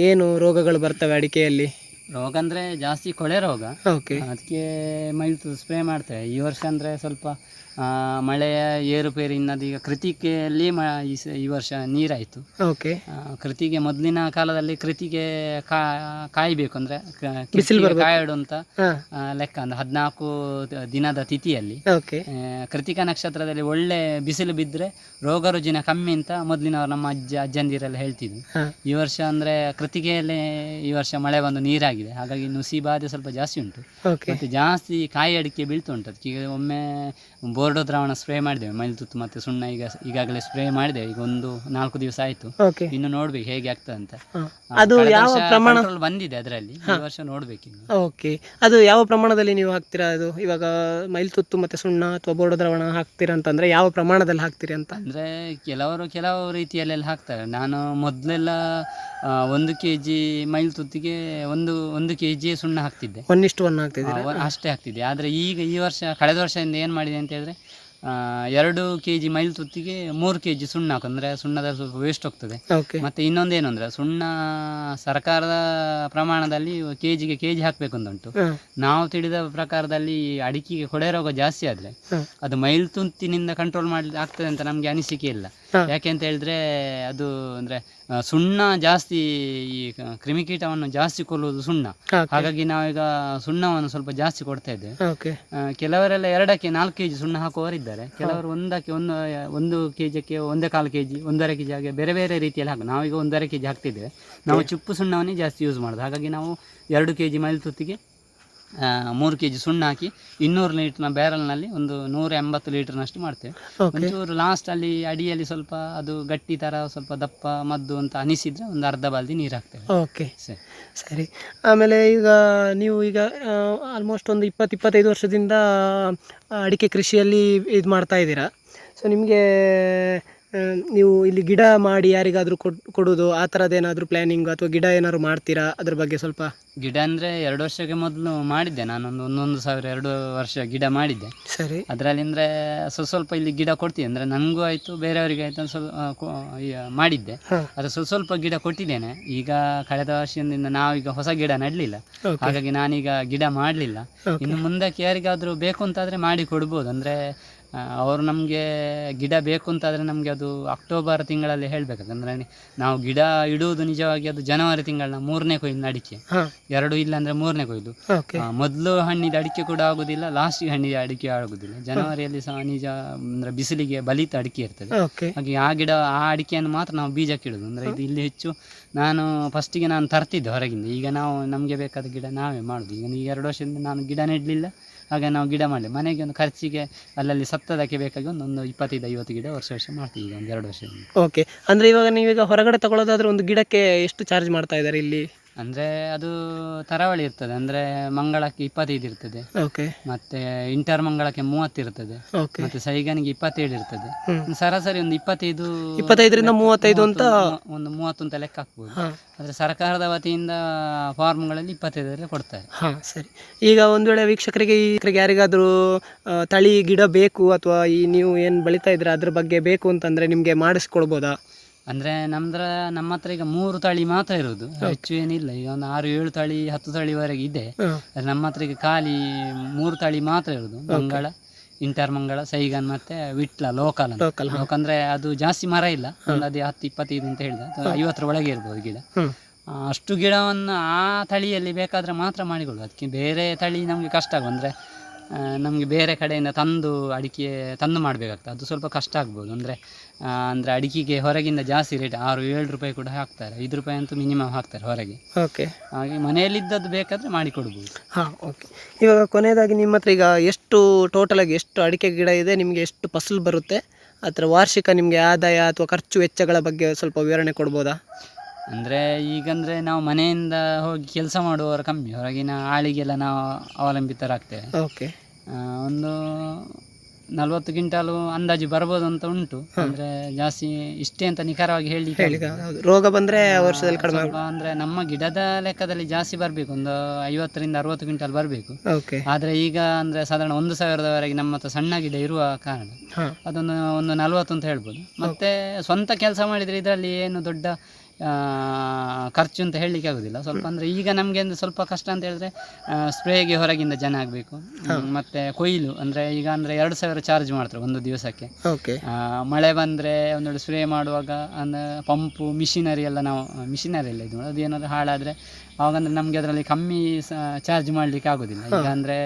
ಏನು ರೋಗಗಳು ಬರ್ತವೆ ಅಡಿಕೆಯಲ್ಲಿ? ರೋಗ ಅಂದ್ರೆ ಜಾಸ್ತಿ ಕೊಳೆ ರೋಗ. ಓಕೆ ಅದಕ್ಕೆ ಮೈಲ್ ಸ್ಪ್ರೇ ಮಾಡ್ತೇವೆ. ಈ ವರ್ಷ ಅಂದ್ರೆ ಸ್ವಲ್ಪ ಮಳೆಯ ಏರುಪೇರಿನದು ಈಗ ಕೃತಿಕೆಯಲ್ಲಿ ಮ ಈ ಸ- ಈ ವರ್ಷ ನೀರಾಯಿತು. ಓಕೆ. ಕೃತಿಗೆ ಮೊದಲಿನ ಕಾಲದಲ್ಲಿ ಕೃತಿಗೆ ಕಾ ಕಾಯಬೇಕು ಅಂದರೆ ಬಿಸಿಲು ಬರ್ಬೇಕು. ಅಂತ ಹಾಂ. ಆ, ಲೆಕ್ಕ ಅಂದ್ರೆ ಹದಿನಾಲ್ಕು ದಿನದ ತಿಥಿಯಲ್ಲಿ. ಓಕೆ. ಆ, ಕೃತಿಕ ನಕ್ಷತ್ರದಲ್ಲಿ ಒಳ್ಳೆ ಬಿಸಿಲು ಬಿದ್ದರೆ ರೋಗ ರುಜಿನ ಕಮ್ಮಿ ಅಂತ ಮೊದಲಿನವರು ನಮ್ಮ ಅಜ್ಜ ಅಜ್ಜಂದಿರೆಲ್ಲ ಹೇಳ್ತಿದ್ವಿ ಹಾಂ. ಈ ವರ್ಷ ಅಂದರೆ ಕೃತಿಗೆಯಲ್ಲಿ ಈ ವರ್ಷ ಮಳೆ ಬಂದು ನೀರಾಗಿದೆ. ಹಾಗಾಗಿ ನುಸಿ ಬಾಧೆ ಸ್ವಲ್ಪ ಜಾಸ್ತಿ ಉಂಟು. ಓಕೆ. ಮತ್ತು ಜಾಸ್ತಿ ಕಾಯಿ ಅಡಿಕೆ ಬೀಳ್ತಾ ಉಂಟು. ಅದಕ್ಕೆ ಈಗ ಒಮ್ಮೆ ಬೋರ್ಡೋ ದ್ರಾವಣ ಸ್ಪ್ರೇ ಮಾಡಿದ್ದೇವೆ. ಮೈಲ್ತುತ್ತು ಮತ್ತೆ ಸುಣ್ಣ ಈಗ ಈಗಾಗಲೇ ಸ್ಪ್ರೇ ಮಾಡಿದೆ. ಈಗ ಒಂದು ನಾಲ್ಕು ದಿವಸ ಆಯ್ತು. ಓಕೆ ಇನ್ನು ನೋಡ್ಬೇಕು ಹೇಗೆ ಆಗ್ತದೆ ಅಂತ ಅದು ಕಳೆದ ಯಾವ ವರ್ಷ ಪ್ರಮಾಣ? control ಬಂದಿದೆ ಅದರಲ್ಲಿ. ಈ ವರ್ಷ ನೋಡ್ಬೇಕು ಇನ್ನು. ಓಕೆ ಅದು ಯಾವ ಪ್ರಮಾಣದಲ್ಲಿ ನೀವು ಹಾಕ್ತೀರಾ ಅದು? ಇವಾಗ ಮೈಲ್ತುತ್ತು ಮತ್ತೆ ಸುಣ್ಣ ಅಥವಾ ಬೋರ್ಡ ದ್ರಾವಣ ಹಾಕ್ತೀರಾ ಅಂತಂದ್ರೆ ಯಾವ ಪ್ರಮಾಣದಲ್ಲಿ ಹಾಕ್ತೀರಿ ಅಂತ? ಅಂದ್ರೆ ಕೆಲವರು ಕೆಲವು ರೀತಿಯಲ್ಲೆಲ್ಲ ಹಾಕ್ತಾರೆ. ನಾನು ಮೊದಲೆಲ್ಲ ಒಂದು ಕೆ ಜಿ ಮೈಲ್ ತುತ್ತಿಗೆ ಒಂದು ಒಂದು ಕೆ ಜಿ ಸುಣ್ಣ ಹಾಕ್ತಿದ್ದೆ. ಒಂದಿಷ್ಟು ಇಷ್ಟು ಒನ್ ಹಾಕ್ತಿದ್ದೀರಾ? ಆ, ಅಷ್ಟೇ ಹಾಕ್ತಿದ್ದೆ. ಆದ್ರೆ ಈಗ ಈ ವರ್ಷ ಕಳೆದ ವರ್ಷದಿಂದ ಏನ್ ಮಾಡಿದೆ ಅಂತ ಹೇಳಿದ್ರೆ ಆ, ಎರಡು ಕೆ ಜಿ ಮೈಲ್ ತುತ್ತಿಗೆ ಮೂರು ಕೆ ಜಿ ಸುಣ್ಣ ಹಾಕಂದ್ರೆ ಅಂದರೆ ಸುಣ್ಣದ ಸ್ವಲ್ಪ ವೇಸ್ಟ್ ಹೋಗ್ತದೆ. ಮತ್ತೆ ಇನ್ನೊಂದೇನು ಅಂದರೆ ಸುಣ್ಣ ಸರ್ಕಾರದ ಪ್ರಮಾಣದಲ್ಲಿ ಕೆ ಜಿಗೆ ಕೆ ಜಿ ಹಾಕಬೇಕು ಅಂತ ಉಂಟು ನಾವು ತಿಳಿದ ಪ್ರಕಾರದಲ್ಲಿ ಅಡಿಕೆಗೆ ಕೊಳೆ ರೋಗ ಜಾಸ್ತಿ ಆದರೆ ಅದು ಮೈಲ್ ತುತ್ತಿನಿಂದ ಕಂಟ್ರೋಲ್ ಮಾಡ್ಲಿಕ್ಕೆ ಆಗ್ತದೆ ಅಂತ ನಮಗೆ ಅನಿಸಿಕೆ ಇಲ್ಲ. ಯಾಕೆ ಅಂತ ಹೇಳಿದ್ರೆ ಅದು ಅಂದ್ರೆ ಸುಣ್ಣ ಜಾಸ್ತಿ ಈ ಕ- ಕ್ರಿಮಿಕೀಟವನ್ನು ಜಾಸ್ತಿ ಕೊಲ್ಲುವುದು ಸುಣ್ಣ. ಹಾಗಾಗಿ ನಾವೀಗ ಸುಣ್ಣವನ್ನು ಸ್ವಲ್ಪ ಜಾಸ್ತಿ ಕೊಡ್ತಾ ಇದ್ದೇವೆ. ಓಕೆ ಆ, ಕೆಲವರೆಲ್ಲ ಎರಡಕ್ಕೆ ನಾಲ್ಕು ಕೆಜಿ ಸುಣ್ಣ ಹಾಕುವವರಿದ್ದಾರೆ. ಕೆಲವರು ಒಂದಕ್ಕೆ ಒಂದು ಒಂದು ಕೆ ಜಿಗೆ ಒಂದೇ ಕಾಲು ಕೆಜಿ ಒಂದರ ಕೆಜಿ ಹಾಗೆ ಬೇರೆ ಬೇರೆ ರೀತಿಯಲ್ಲಿ ಹಾಕಿ ನಾವೀಗ ಒಂದರ ಕೆಜಿ ಹಾಕ್ತಿದ್ದೇವೆ. ನಾವು ಚುಪ್ಪು ಸುಣ್ಣವನ್ನೇ ಜಾಸ್ತಿ ಯೂಸ್ ಮಾಡೋದು. ಹಾಗಾಗಿ ನಾವು ಎರಡು ಕೆಜಿ ಮೈಲ್ ತುತ್ತಿಗೆ ಮೂರು ಕೆ ಜಿ ಸುಣ್ಣ ಹಾಕಿ ಇನ್ನೂರು ಲೀಟ್ರ್ನ ಬ್ಯಾರಲ್ನಲ್ಲಿ ಒಂದು ನೂರ ಎಂಬತ್ತು ಲೀಟರ್ನಷ್ಟು ಮಾಡ್ತೇವೆ. ಒಂಚೂರು ಲಾಸ್ಟಲ್ಲಿ ಅಡಿಯಲ್ಲಿ ಸ್ವಲ್ಪ ಅದು ಗಟ್ಟಿ ಥರ ಸ್ವಲ್ಪ ದಪ್ಪ ಮದ್ದು ಅಂತ ಅನಿಸಿದರೆ ಒಂದು ಅರ್ಧ ಬಾಲ್ದಿ ನೀರು ಹಾಕ್ತೇವೆ. ಓಕೆ ಸರಿ. ಸರಿ. ಆಮೇಲೆ ಈಗ ನೀವು ಈಗ ಆಲ್ಮೋಸ್ಟ್ ಒಂದು ಇಪ್ಪತ್ತು ಇಪ್ಪತ್ತೈದು ವರ್ಷದಿಂದ ಅಡಿಕೆ ಕೃಷಿಯಲ್ಲಿ ಇದು ಮಾಡ್ತಾ ಇದ್ದೀರಾ. ಸೊ ನಿಮಗೆ ನೀವು ಇಲ್ಲಿ ಗಿಡ ಮಾಡಿ ಯಾರಿಗಾದರೂ ಕೊಡ್ ಕೊಡೋದು ಆ ಥರದ್ದು ಏನಾದರೂ ಪ್ಲ್ಯಾನಿಂಗ್ ಅಥವಾ ಗಿಡ ಏನಾದ್ರು ಮಾಡ್ತೀರಾ? ಅದ್ರ ಬಗ್ಗೆ ಸ್ವಲ್ಪ. ಗಿಡ ಅಂದರೆ ಎರಡು ವರ್ಷಕ್ಕೆ ಮೊದಲು ಮಾಡಿದ್ದೆ ನಾನೊಂದು ಒಂದೊಂದು ಸಾವಿರ ಎರಡು ವರ್ಷ ಗಿಡ ಮಾಡಿದ್ದೆ. ಸರಿ. ಅದರಲ್ಲಿ ಅಂದರೆ ಸ್ವಲ್ಪ ಸ್ವಲ್ಪ ಇಲ್ಲಿ ಗಿಡ ಕೊಡ್ತೀನಿ ಅಂದರೆ ನನಗೂ ಆಯಿತು ಬೇರೆಯವರಿಗೆ ಆಯಿತು ಅಂತ ಸ್ವಲ್ಪ ಮಾಡಿದ್ದೆ. ಅದು ಸ್ವಲ್ಪ ಸ್ವಲ್ಪ ಗಿಡ ಕೊಟ್ಟಿದ್ದೇನೆ. ಈಗ ಕಳೆದ ವರ್ಷದಿಂದ ನಾವೀಗ ಹೊಸ ಗಿಡ ನಡಲಿಲ್ಲ. ಹಾಗಾಗಿ ನಾನೀಗ ಗಿಡ ಮಾಡಲಿಲ್ಲ. ಇನ್ನು ಮುಂದಕ್ಕೆ ಯಾರಿಗಾದರೂ ಬೇಕು ಅಂತಾದರೆ ಮಾಡಿ ಕೊಡ್ಬೋದು. ಅಂದರೆ ಅವರು ನಮಗೆ ಗಿಡ ಬೇಕು ಅಂತಾದರೆ ನಮಗೆ ಅದು ಅಕ್ಟೋಬರ್ ತಿಂಗಳಲ್ಲಿ ಹೇಳ್ಬೇಕು ಅಂದರೆ ನಾವು ಗಿಡ ಇಡುವುದು ನಿಜವಾಗಿ ಅದು ಜನವರಿ ತಿಂಗಳ ಮೂರನೇ ಕೊಯ್ಲಿನ ಅಡಿಕೆ. ಎರಡು ಇಲ್ಲ ಅಂದರೆ ಮೂರನೇ ಕೊಯ್ಲು. ಮೊದಲು ಹಣ್ಣಿದ ಅಡಿಕೆ ಕೂಡ ಆಗುದಿಲ್ಲ ಲಾಸ್ಟ್ ಹಣ್ಣಿದ ಅಡಿಕೆ ಆಗುದಿಲ್ಲ. ಜನವರಿಯಲ್ಲಿ ಸಹ ನಿಜ ಅಂದರೆ ಬಿಸಿಲಿಗೆ ಬಲಿತ ಅಡಿಕೆ ಇರ್ತದೆ. ಹಾಗೆ ಆ ಗಿಡ ಆ ಅಡಿಕೆಯನ್ನು ಮಾತ್ರ ನಾವು ಬೀಜಕ್ಕೆ ಇಡೋದು. ಅಂದರೆ ಇದು ಇಲ್ಲಿ ಹೆಚ್ಚು ನಾನು ಫಸ್ಟಿಗೆ ನಾನು ತರ್ತಿದ್ದೆ ಹೊರಗಿಂದ. ಈಗ ನಾವು ನಮಗೆ ಬೇಕಾದ ಗಿಡ ನಾವೇ ಮಾಡೋದು. ಈಗ ಎರಡು ವರ್ಷದಿಂದ ನಾನು ಗಿಡ ನೆಡಲಿಲ್ಲ. ಹಾಗೆ ನಾವು ಗಿಡ ಮಾಡಲಿ. ಮನೆಗೆ ಒಂದು ಖರ್ಚಿಗೆ ಅಲ್ಲಲ್ಲಿ ಸತ್ತದಕ್ಕೆ ಬೇಕಾಗಿ ಒಂದೊಂದು ಇಪ್ಪತ್ತೈದು, ಐವತ್ತು ಗಿಡ ವರ್ಷ ವರ್ಷ ಮಾಡ್ತೀವಿ ಈಗ ಒಂದು ಎರಡು ವರ್ಷ ಓಕೆ ಅಂದರೆ ಇವಾಗ ನೀವೀಗ ಹೊರಗಡೆ ತಗೊಳ್ಳೋದಾದ್ರೆ ಒಂದು ಗಿಡಕ್ಕೆ ಎಷ್ಟು ಚಾರ್ಜ್ ಮಾಡ್ತಾ ಇದ್ದಾರೆ ಇಲ್ಲಿ? ಅಂದರೆ ಅದು ತರಾವಳಿ ಇರ್ತದೆ. ಅಂದ್ರೆ ಮಂಗಳಕ್ಕೆ ಇಪ್ಪತ್ತೈದು ಇರ್ತದೆ. ಓಕೆ ಮತ್ತು ಇಂಟರ್ ಮಂಗಳಕ್ಕೆ ಮೂವತ್ತು ಇರ್ತದೆ. ಓಕೆ ಸೈಗನ್ ಸೈಗನಿಗೆ ಇಪ್ಪತ್ತೇಳು ಇರ್ತದೆ. ಒಂದು ಸರಾಸರಿ ಒಂದು ಇಪ್ಪತ್ತೈದು ಇಪ್ಪತ್ತೈದರಿಂದ ಮೂವತ್ತೈದು ಅಂತ ಒಂದು ಮೂವತ್ತು ಅಂತ ಲೆಕ್ಕ ಹಾಕ್ಬೋದು. ಅಂದ್ರೆ ಆದರೆ ಸರ್ಕಾರದ ವತಿಯಿಂದ ಫಾರ್ಮ್ಗಳಲ್ಲಿ ಇಪ್ಪತ್ತೈದರಲ್ಲಿ ಕೊಡ್ತಾರೆ. ಹಾಂ ಸರಿ. ಈಗ ಒಂದು ವೇಳೆ ವೀಕ್ಷಕರಿಗೆ ಈ ಯಾರಿಗಾದರೂ ತಳಿ ಗಿಡ ಬೇಕು ಅಥವಾ ಈ ನೀವು ಏನು ಬೆಳೀತಾ ಇದ್ರೆ ಅದ್ರ ಬಗ್ಗೆ ಬೇಕು ಅಂತಂದ್ರೆ ನಿಮಗೆ ಮಾಡಿಸ್ಕೊಡ್ಬೋದಾ? ಅಂದರೆ ನಮ್ದ್ರ ನಮ್ಮ ಹತ್ರ ಈಗ ಮೂರು ತಳಿ ಮಾತ್ರ ಇರೋದು. ಹೆಚ್ಚು ಏನಿಲ್ಲ. ಈಗ ಒಂದು ಆರು ಏಳು ತಳಿ ಹತ್ತು ತಳಿವರೆಗೆ ಇದೆ. ಆದ್ರೆ ನಮ್ಮ ಹತ್ರ ಈಗ ಖಾಲಿ ಮೂರು ತಳಿ ಮಾತ್ರ ಇರೋದು. ಮಂಗಳ ಇಂಟರ್ ಮಂಗಳ ಸೈಗನ್ ಮತ್ತೆ ವಿಟ್ಲ ಲೋಕಲ್ ಅಂತ. ಅದು ಜಾಸ್ತಿ ಮರ ಇಲ್ಲ. ಒಂದು ಅದೇ ಹತ್ತು ಇಪ್ಪತ್ತೈದು ಅಂತ ಹೇಳಿದ. ಐವತ್ತರ ಒಳಗೆ ಇರ್ಬೋದು ಗಿಡ. ಅಷ್ಟು ಗಿಡವನ್ನು ಆ ತಳಿಯಲ್ಲಿ ಬೇಕಾದ್ರೆ ಮಾತ್ರ ಮಾಡಿಕೊಳ್ಳುವ. ಅದಕ್ಕೆ ಬೇರೆ ತಳಿ ನಮಗೆ ಕಷ್ಟ ಆಗುವ. ಅಂದರೆ ನಮಗೆ ಬೇರೆ ಕಡೆಯಿಂದ ತಂದು ಅಡಿಕೆ ತಂದು ಮಾಡಬೇಕಾಗ್ತದೆ. ಅದು ಸ್ವಲ್ಪ ಕಷ್ಟ ಆಗ್ಬೋದು. ಅಂದರೆ ಅಂದರೆ ಅಡಿಕೆಗೆ ಹೊರಗಿಂದ ಜಾಸ್ತಿ ರೇಟ್ ಆರು ಏಳು ರೂಪಾಯಿ ಕೂಡ ಹಾಕ್ತಾರೆ. ಐದು ರೂಪಾಯಿ ಅಂತೂ ಮಿನಿಮಮ್ ಹಾಕ್ತಾರೆ ಹೊರಗೆ. ಓಕೆ ಹಾಗೆ ಮನೆಯಲ್ಲಿದ್ದದ್ದು ಬೇಕಾದರೆ ಮಾಡಿಕೊಡ್ಬೋದು ಹಾಂ ಓಕೆ ಇವಾಗ ಕೊನೆಯದಾಗಿ ನಿಮ್ಮ ಹತ್ರ ಈಗ ಎಷ್ಟು ಟೋಟಲಾಗಿ ಎಷ್ಟು ಅಡಿಕೆ ಗಿಡ ಇದೆ ನಿಮಗೆ ಎಷ್ಟು ಫಸಲು ಬರುತ್ತೆ? ಅದರ ವಾರ್ಷಿಕ ನಿಮಗೆ ಆದಾಯ ಅಥವಾ ಖರ್ಚು ವೆಚ್ಚಗಳ ಬಗ್ಗೆ ಸ್ವಲ್ಪ ವಿವರಣೆ ಕೊಡ್ಬೋದಾ? ಅಂದರೆ ಈಗಂದರೆ ನಾವು ಮನೆಯಿಂದ ಹೋಗಿ ಕೆಲಸ ಮಾಡುವವರು ಕಮ್ಮಿ. ಹೊರಗಿನ ಆಳಿಗೆಲ್ಲ ನಾವು ಅವಲಂಬಿತರಾಗ್ತೇವೆ. ಓಕೆ. ಒಂದು ನಲವತ್ತು ಕ್ವಿಂಟಾಲು ಅಂದಾಜು ಬರ್ಬೋದು ಅಂತ ಉಂಟು. ಅಂದ್ರೆ ಜಾಸ್ತಿ ಇಷ್ಟೇ ಅಂತ ನಿಖರವಾಗಿ ಹೇಳಿ ರೋಗ ಬಂದ್ರೆ ವರ್ಷದಲ್ಲಿ ಕಡಿಮೆ ಅಂದರೆ ನಮ್ಮ ಗಿಡದ ಲೆಕ್ಕದಲ್ಲಿ ಜಾಸ್ತಿ ಬರಬೇಕು. ಒಂದು ಐವತ್ತರಿಂದ ಅರವತ್ತು ಕ್ವಿಂಟಾಲ್ ಬರಬೇಕು. ಓಕೆ. ಆದರೆ ಈಗ ಅಂದ್ರೆ ಸಾಧಾರಣ ಒಂದು ಸಾವಿರದವರೆಗೆ ನಮ್ಮ ಹತ್ರ ಸಣ್ಣ ಗಿಡ ಇರುವ ಕಾರಣ ಅದೊಂದು ಒಂದು ನಲ್ವತ್ತು ಅಂತ ಹೇಳ್ಬೋದು. ಮತ್ತೆ ಸ್ವಂತ ಕೆಲಸ ಮಾಡಿದ್ರೆ ಇದರಲ್ಲಿ ಏನು ದೊಡ್ಡ ಖರ್ಚು ಅಂತ ಹೇಳಲಿಕ್ಕೆ ಆಗೋದಿಲ್ಲ. ಸ್ವಲ್ಪ ಅಂದರೆ ಈಗ ನಮಗೆ ಅಂದರೆ ಸ್ವಲ್ಪ ಕಷ್ಟ ಅಂತ ಹೇಳಿದ್ರೆ ಸ್ಪ್ರೇಗೆ ಹೊರಗಿಂದ ಜನ ಆಗಬೇಕು. ಮತ್ತು ಕೊಯ್ಲು ಅಂದರೆ ಈಗ ಅಂದರೆ ಎರಡು ಸಾವಿರ ಚಾರ್ಜ್ ಮಾಡ್ತಾರೆ ಒಂದು ದಿವಸಕ್ಕೆ. ಓಕೆ. ಮಳೆ ಬಂದರೆ ಒಂದೊಳ್ಳೆ ಸ್ಪ್ರೇ ಮಾಡುವಾಗ ಅಂದರೆ ಪಂಪು ಮಿಷಿನರಿ ಎಲ್ಲ ನಾವು ಮಿಷಿನರಿ ಎಲ್ಲ ಇದು ಮಾಡೋದು. ಅದು ಏನಾದರೂ ಹಾಳಾದರೆ ಆವಾಗಂದ್ರೆ ನಮಗೆ ಅದರಲ್ಲಿ ಕಮ್ಮಿ ಚಾರ್ಜ್ ಮಾಡಲಿಕ್ಕೆ ಆಗೋದಿಲ್ಲ. ಈಗ ಅಂದರೆ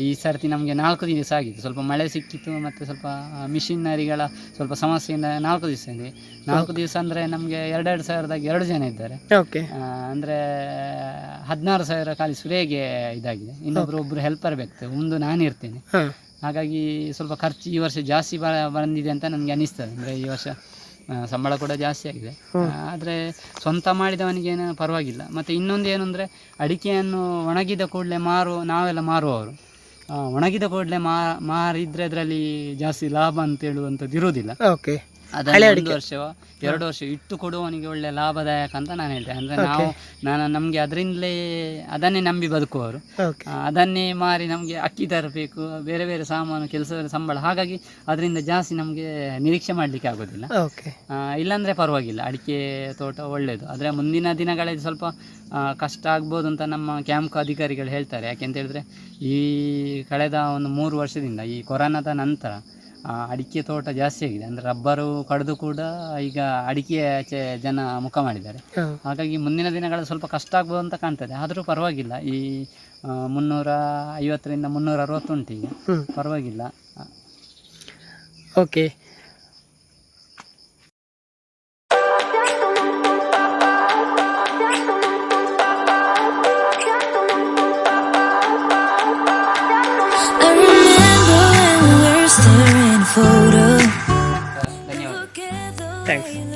ಈ ಸರ್ತಿ ನಮಗೆ ನಾಲ್ಕು ದಿವಸ ಆಗಿತ್ತು. ಸ್ವಲ್ಪ ಮಳೆ ಸಿಕ್ಕಿತ್ತು ಮತ್ತು ಸ್ವಲ್ಪ ಮಿಷಿನರಿಗಳ ಸ್ವಲ್ಪ ಸಮಸ್ಯೆಯಿಂದ ನಾಲ್ಕು ದಿವಸ ಇದೆ. ನಾಲ್ಕು ದಿವಸ ಅಂದರೆ ನಮಗೆ ಎರಡೆರಡು ಸಾವಿರದಾಗ ಎರಡು ಜನ ಇದ್ದಾರೆ. ಓಕೆ ಅಂದರೆ ಹದಿನಾರು ಸಾವಿರ ಖಾಲಿ ಸುರೇಗೆ ಇದಾಗಿದೆ. ಇನ್ನೊಬ್ಬರು ಒಬ್ಬರು ಹೆಲ್ಪರ್ ಬೇಕು ಒಂದು ನಾನು ಇರ್ತೇನೆ. ಹಾಂ. ಹಾಗಾಗಿ ಸ್ವಲ್ಪ ಖರ್ಚು ಈ ವರ್ಷ ಜಾಸ್ತಿ ಬ ಬಂದಿದೆ ಅಂತ ನನಗೆ ಅನಿಸ್ತದೆ. ಅಂದರೆ ಈ ವರ್ಷ ಸಂಬಳ ಕೂಡ ಜಾಸ್ತಿ ಆಗಿದೆ. ಆದರೆ ಸ್ವಂತ ಮಾಡಿದವನಿಗೇನು ಪರವಾಗಿಲ್ಲ. ಮತ್ತು ಇನ್ನೊಂದು ಏನು ಅಂದರೆ ಅಡಿಕೆಯನ್ನು ಒಣಗಿದ ಕೂಡಲೇ ಮಾರು ನಾವೆಲ್ಲ ಮಾರುವವರು. ಒಣಗಿದ ಕೂಡಲೇ ಮಾರಿದ್ರೆ ಅದರಲ್ಲಿ ಜಾಸ್ತಿ ಲಾಭ ಅಂತ ಹೇಳುವಂಥದ್ದು ಇರುವುದಿಲ್ಲ. ಓಕೆ ಅದನ್ನು ಒಂದು ವರ್ಷ ಎರಡು ವರ್ಷ ಇಟ್ಟು ಕೊಡುವವನಿಗೆ ಒಳ್ಳೆ ಲಾಭದಾಯಕ ಅಂತ ನಾನು ಹೇಳ್ತೇನೆ. ಅಂದ್ರೆ ನಾವು ನಾನು ನಮ್ಗೆ ಅದರಿಂದಲೇ ಅದನ್ನೇ ನಂಬಿ ಬದುಕುವವರು. ಅದನ್ನೇ ಮಾರಿ ನಮಗೆ ಅಕ್ಕಿ ತರಬೇಕು ಬೇರೆ ಬೇರೆ ಸಾಮಾನು ಕೆಲಸ ಸಂಬಳ. ಹಾಗಾಗಿ ಅದರಿಂದ ಜಾಸ್ತಿ ನಮಗೆ ನಿರೀಕ್ಷೆ ಮಾಡ್ಲಿಕ್ಕೆ ಆಗೋದಿಲ್ಲ. ಇಲ್ಲಾಂದ್ರೆ ಪರವಾಗಿಲ್ಲ. ಅಡಿಕೆ ತೋಟ ಒಳ್ಳೇದು. ಆದ್ರೆ ಮುಂದಿನ ದಿನಗಳಲ್ಲಿ ಸ್ವಲ್ಪ ಕಷ್ಟ ಆಗ್ಬೋದು ಅಂತ ನಮ್ಮ ಕ್ಯಾಂಪ್ ಅಧಿಕಾರಿಗಳು ಹೇಳ್ತಾರೆ. ಯಾಕೆಂತ ಹೇಳಿದ್ರೆ ಈ ಕಳೆದ ಒಂದು ಮೂರು ವರ್ಷದಿಂದ ಈ ಕೊರೋನಾದ ನಂತರ ಅಡಿಕೆ ತೋಟ ಜಾಸ್ತಿ ಆಗಿದೆ. ಅಂದರೆ ರಬ್ಬರು ಕಡಿದು ಕೂಡ ಈಗ ಅಡಿಕೆ ಆಚೆ ಜನ ಮುಖ ಮಾಡಿದ್ದಾರೆ. ಹಾಗಾಗಿ ಮುಂದಿನ ದಿನಗಳಲ್ಲಿ ಸ್ವಲ್ಪ ಕಷ್ಟ ಆಗ್ಬೋದು ಅಂತ ಕಾಣ್ತದೆ. ಆದರೂ ಪರವಾಗಿಲ್ಲ. ಈ ಮುನ್ನೂರ ಐವತ್ತರಿಂದ ಮುನ್ನೂರ ಅರವತ್ತು ಉಂಟು ಈಗ ಪರವಾಗಿಲ್ಲ. Okay photo. Thanks.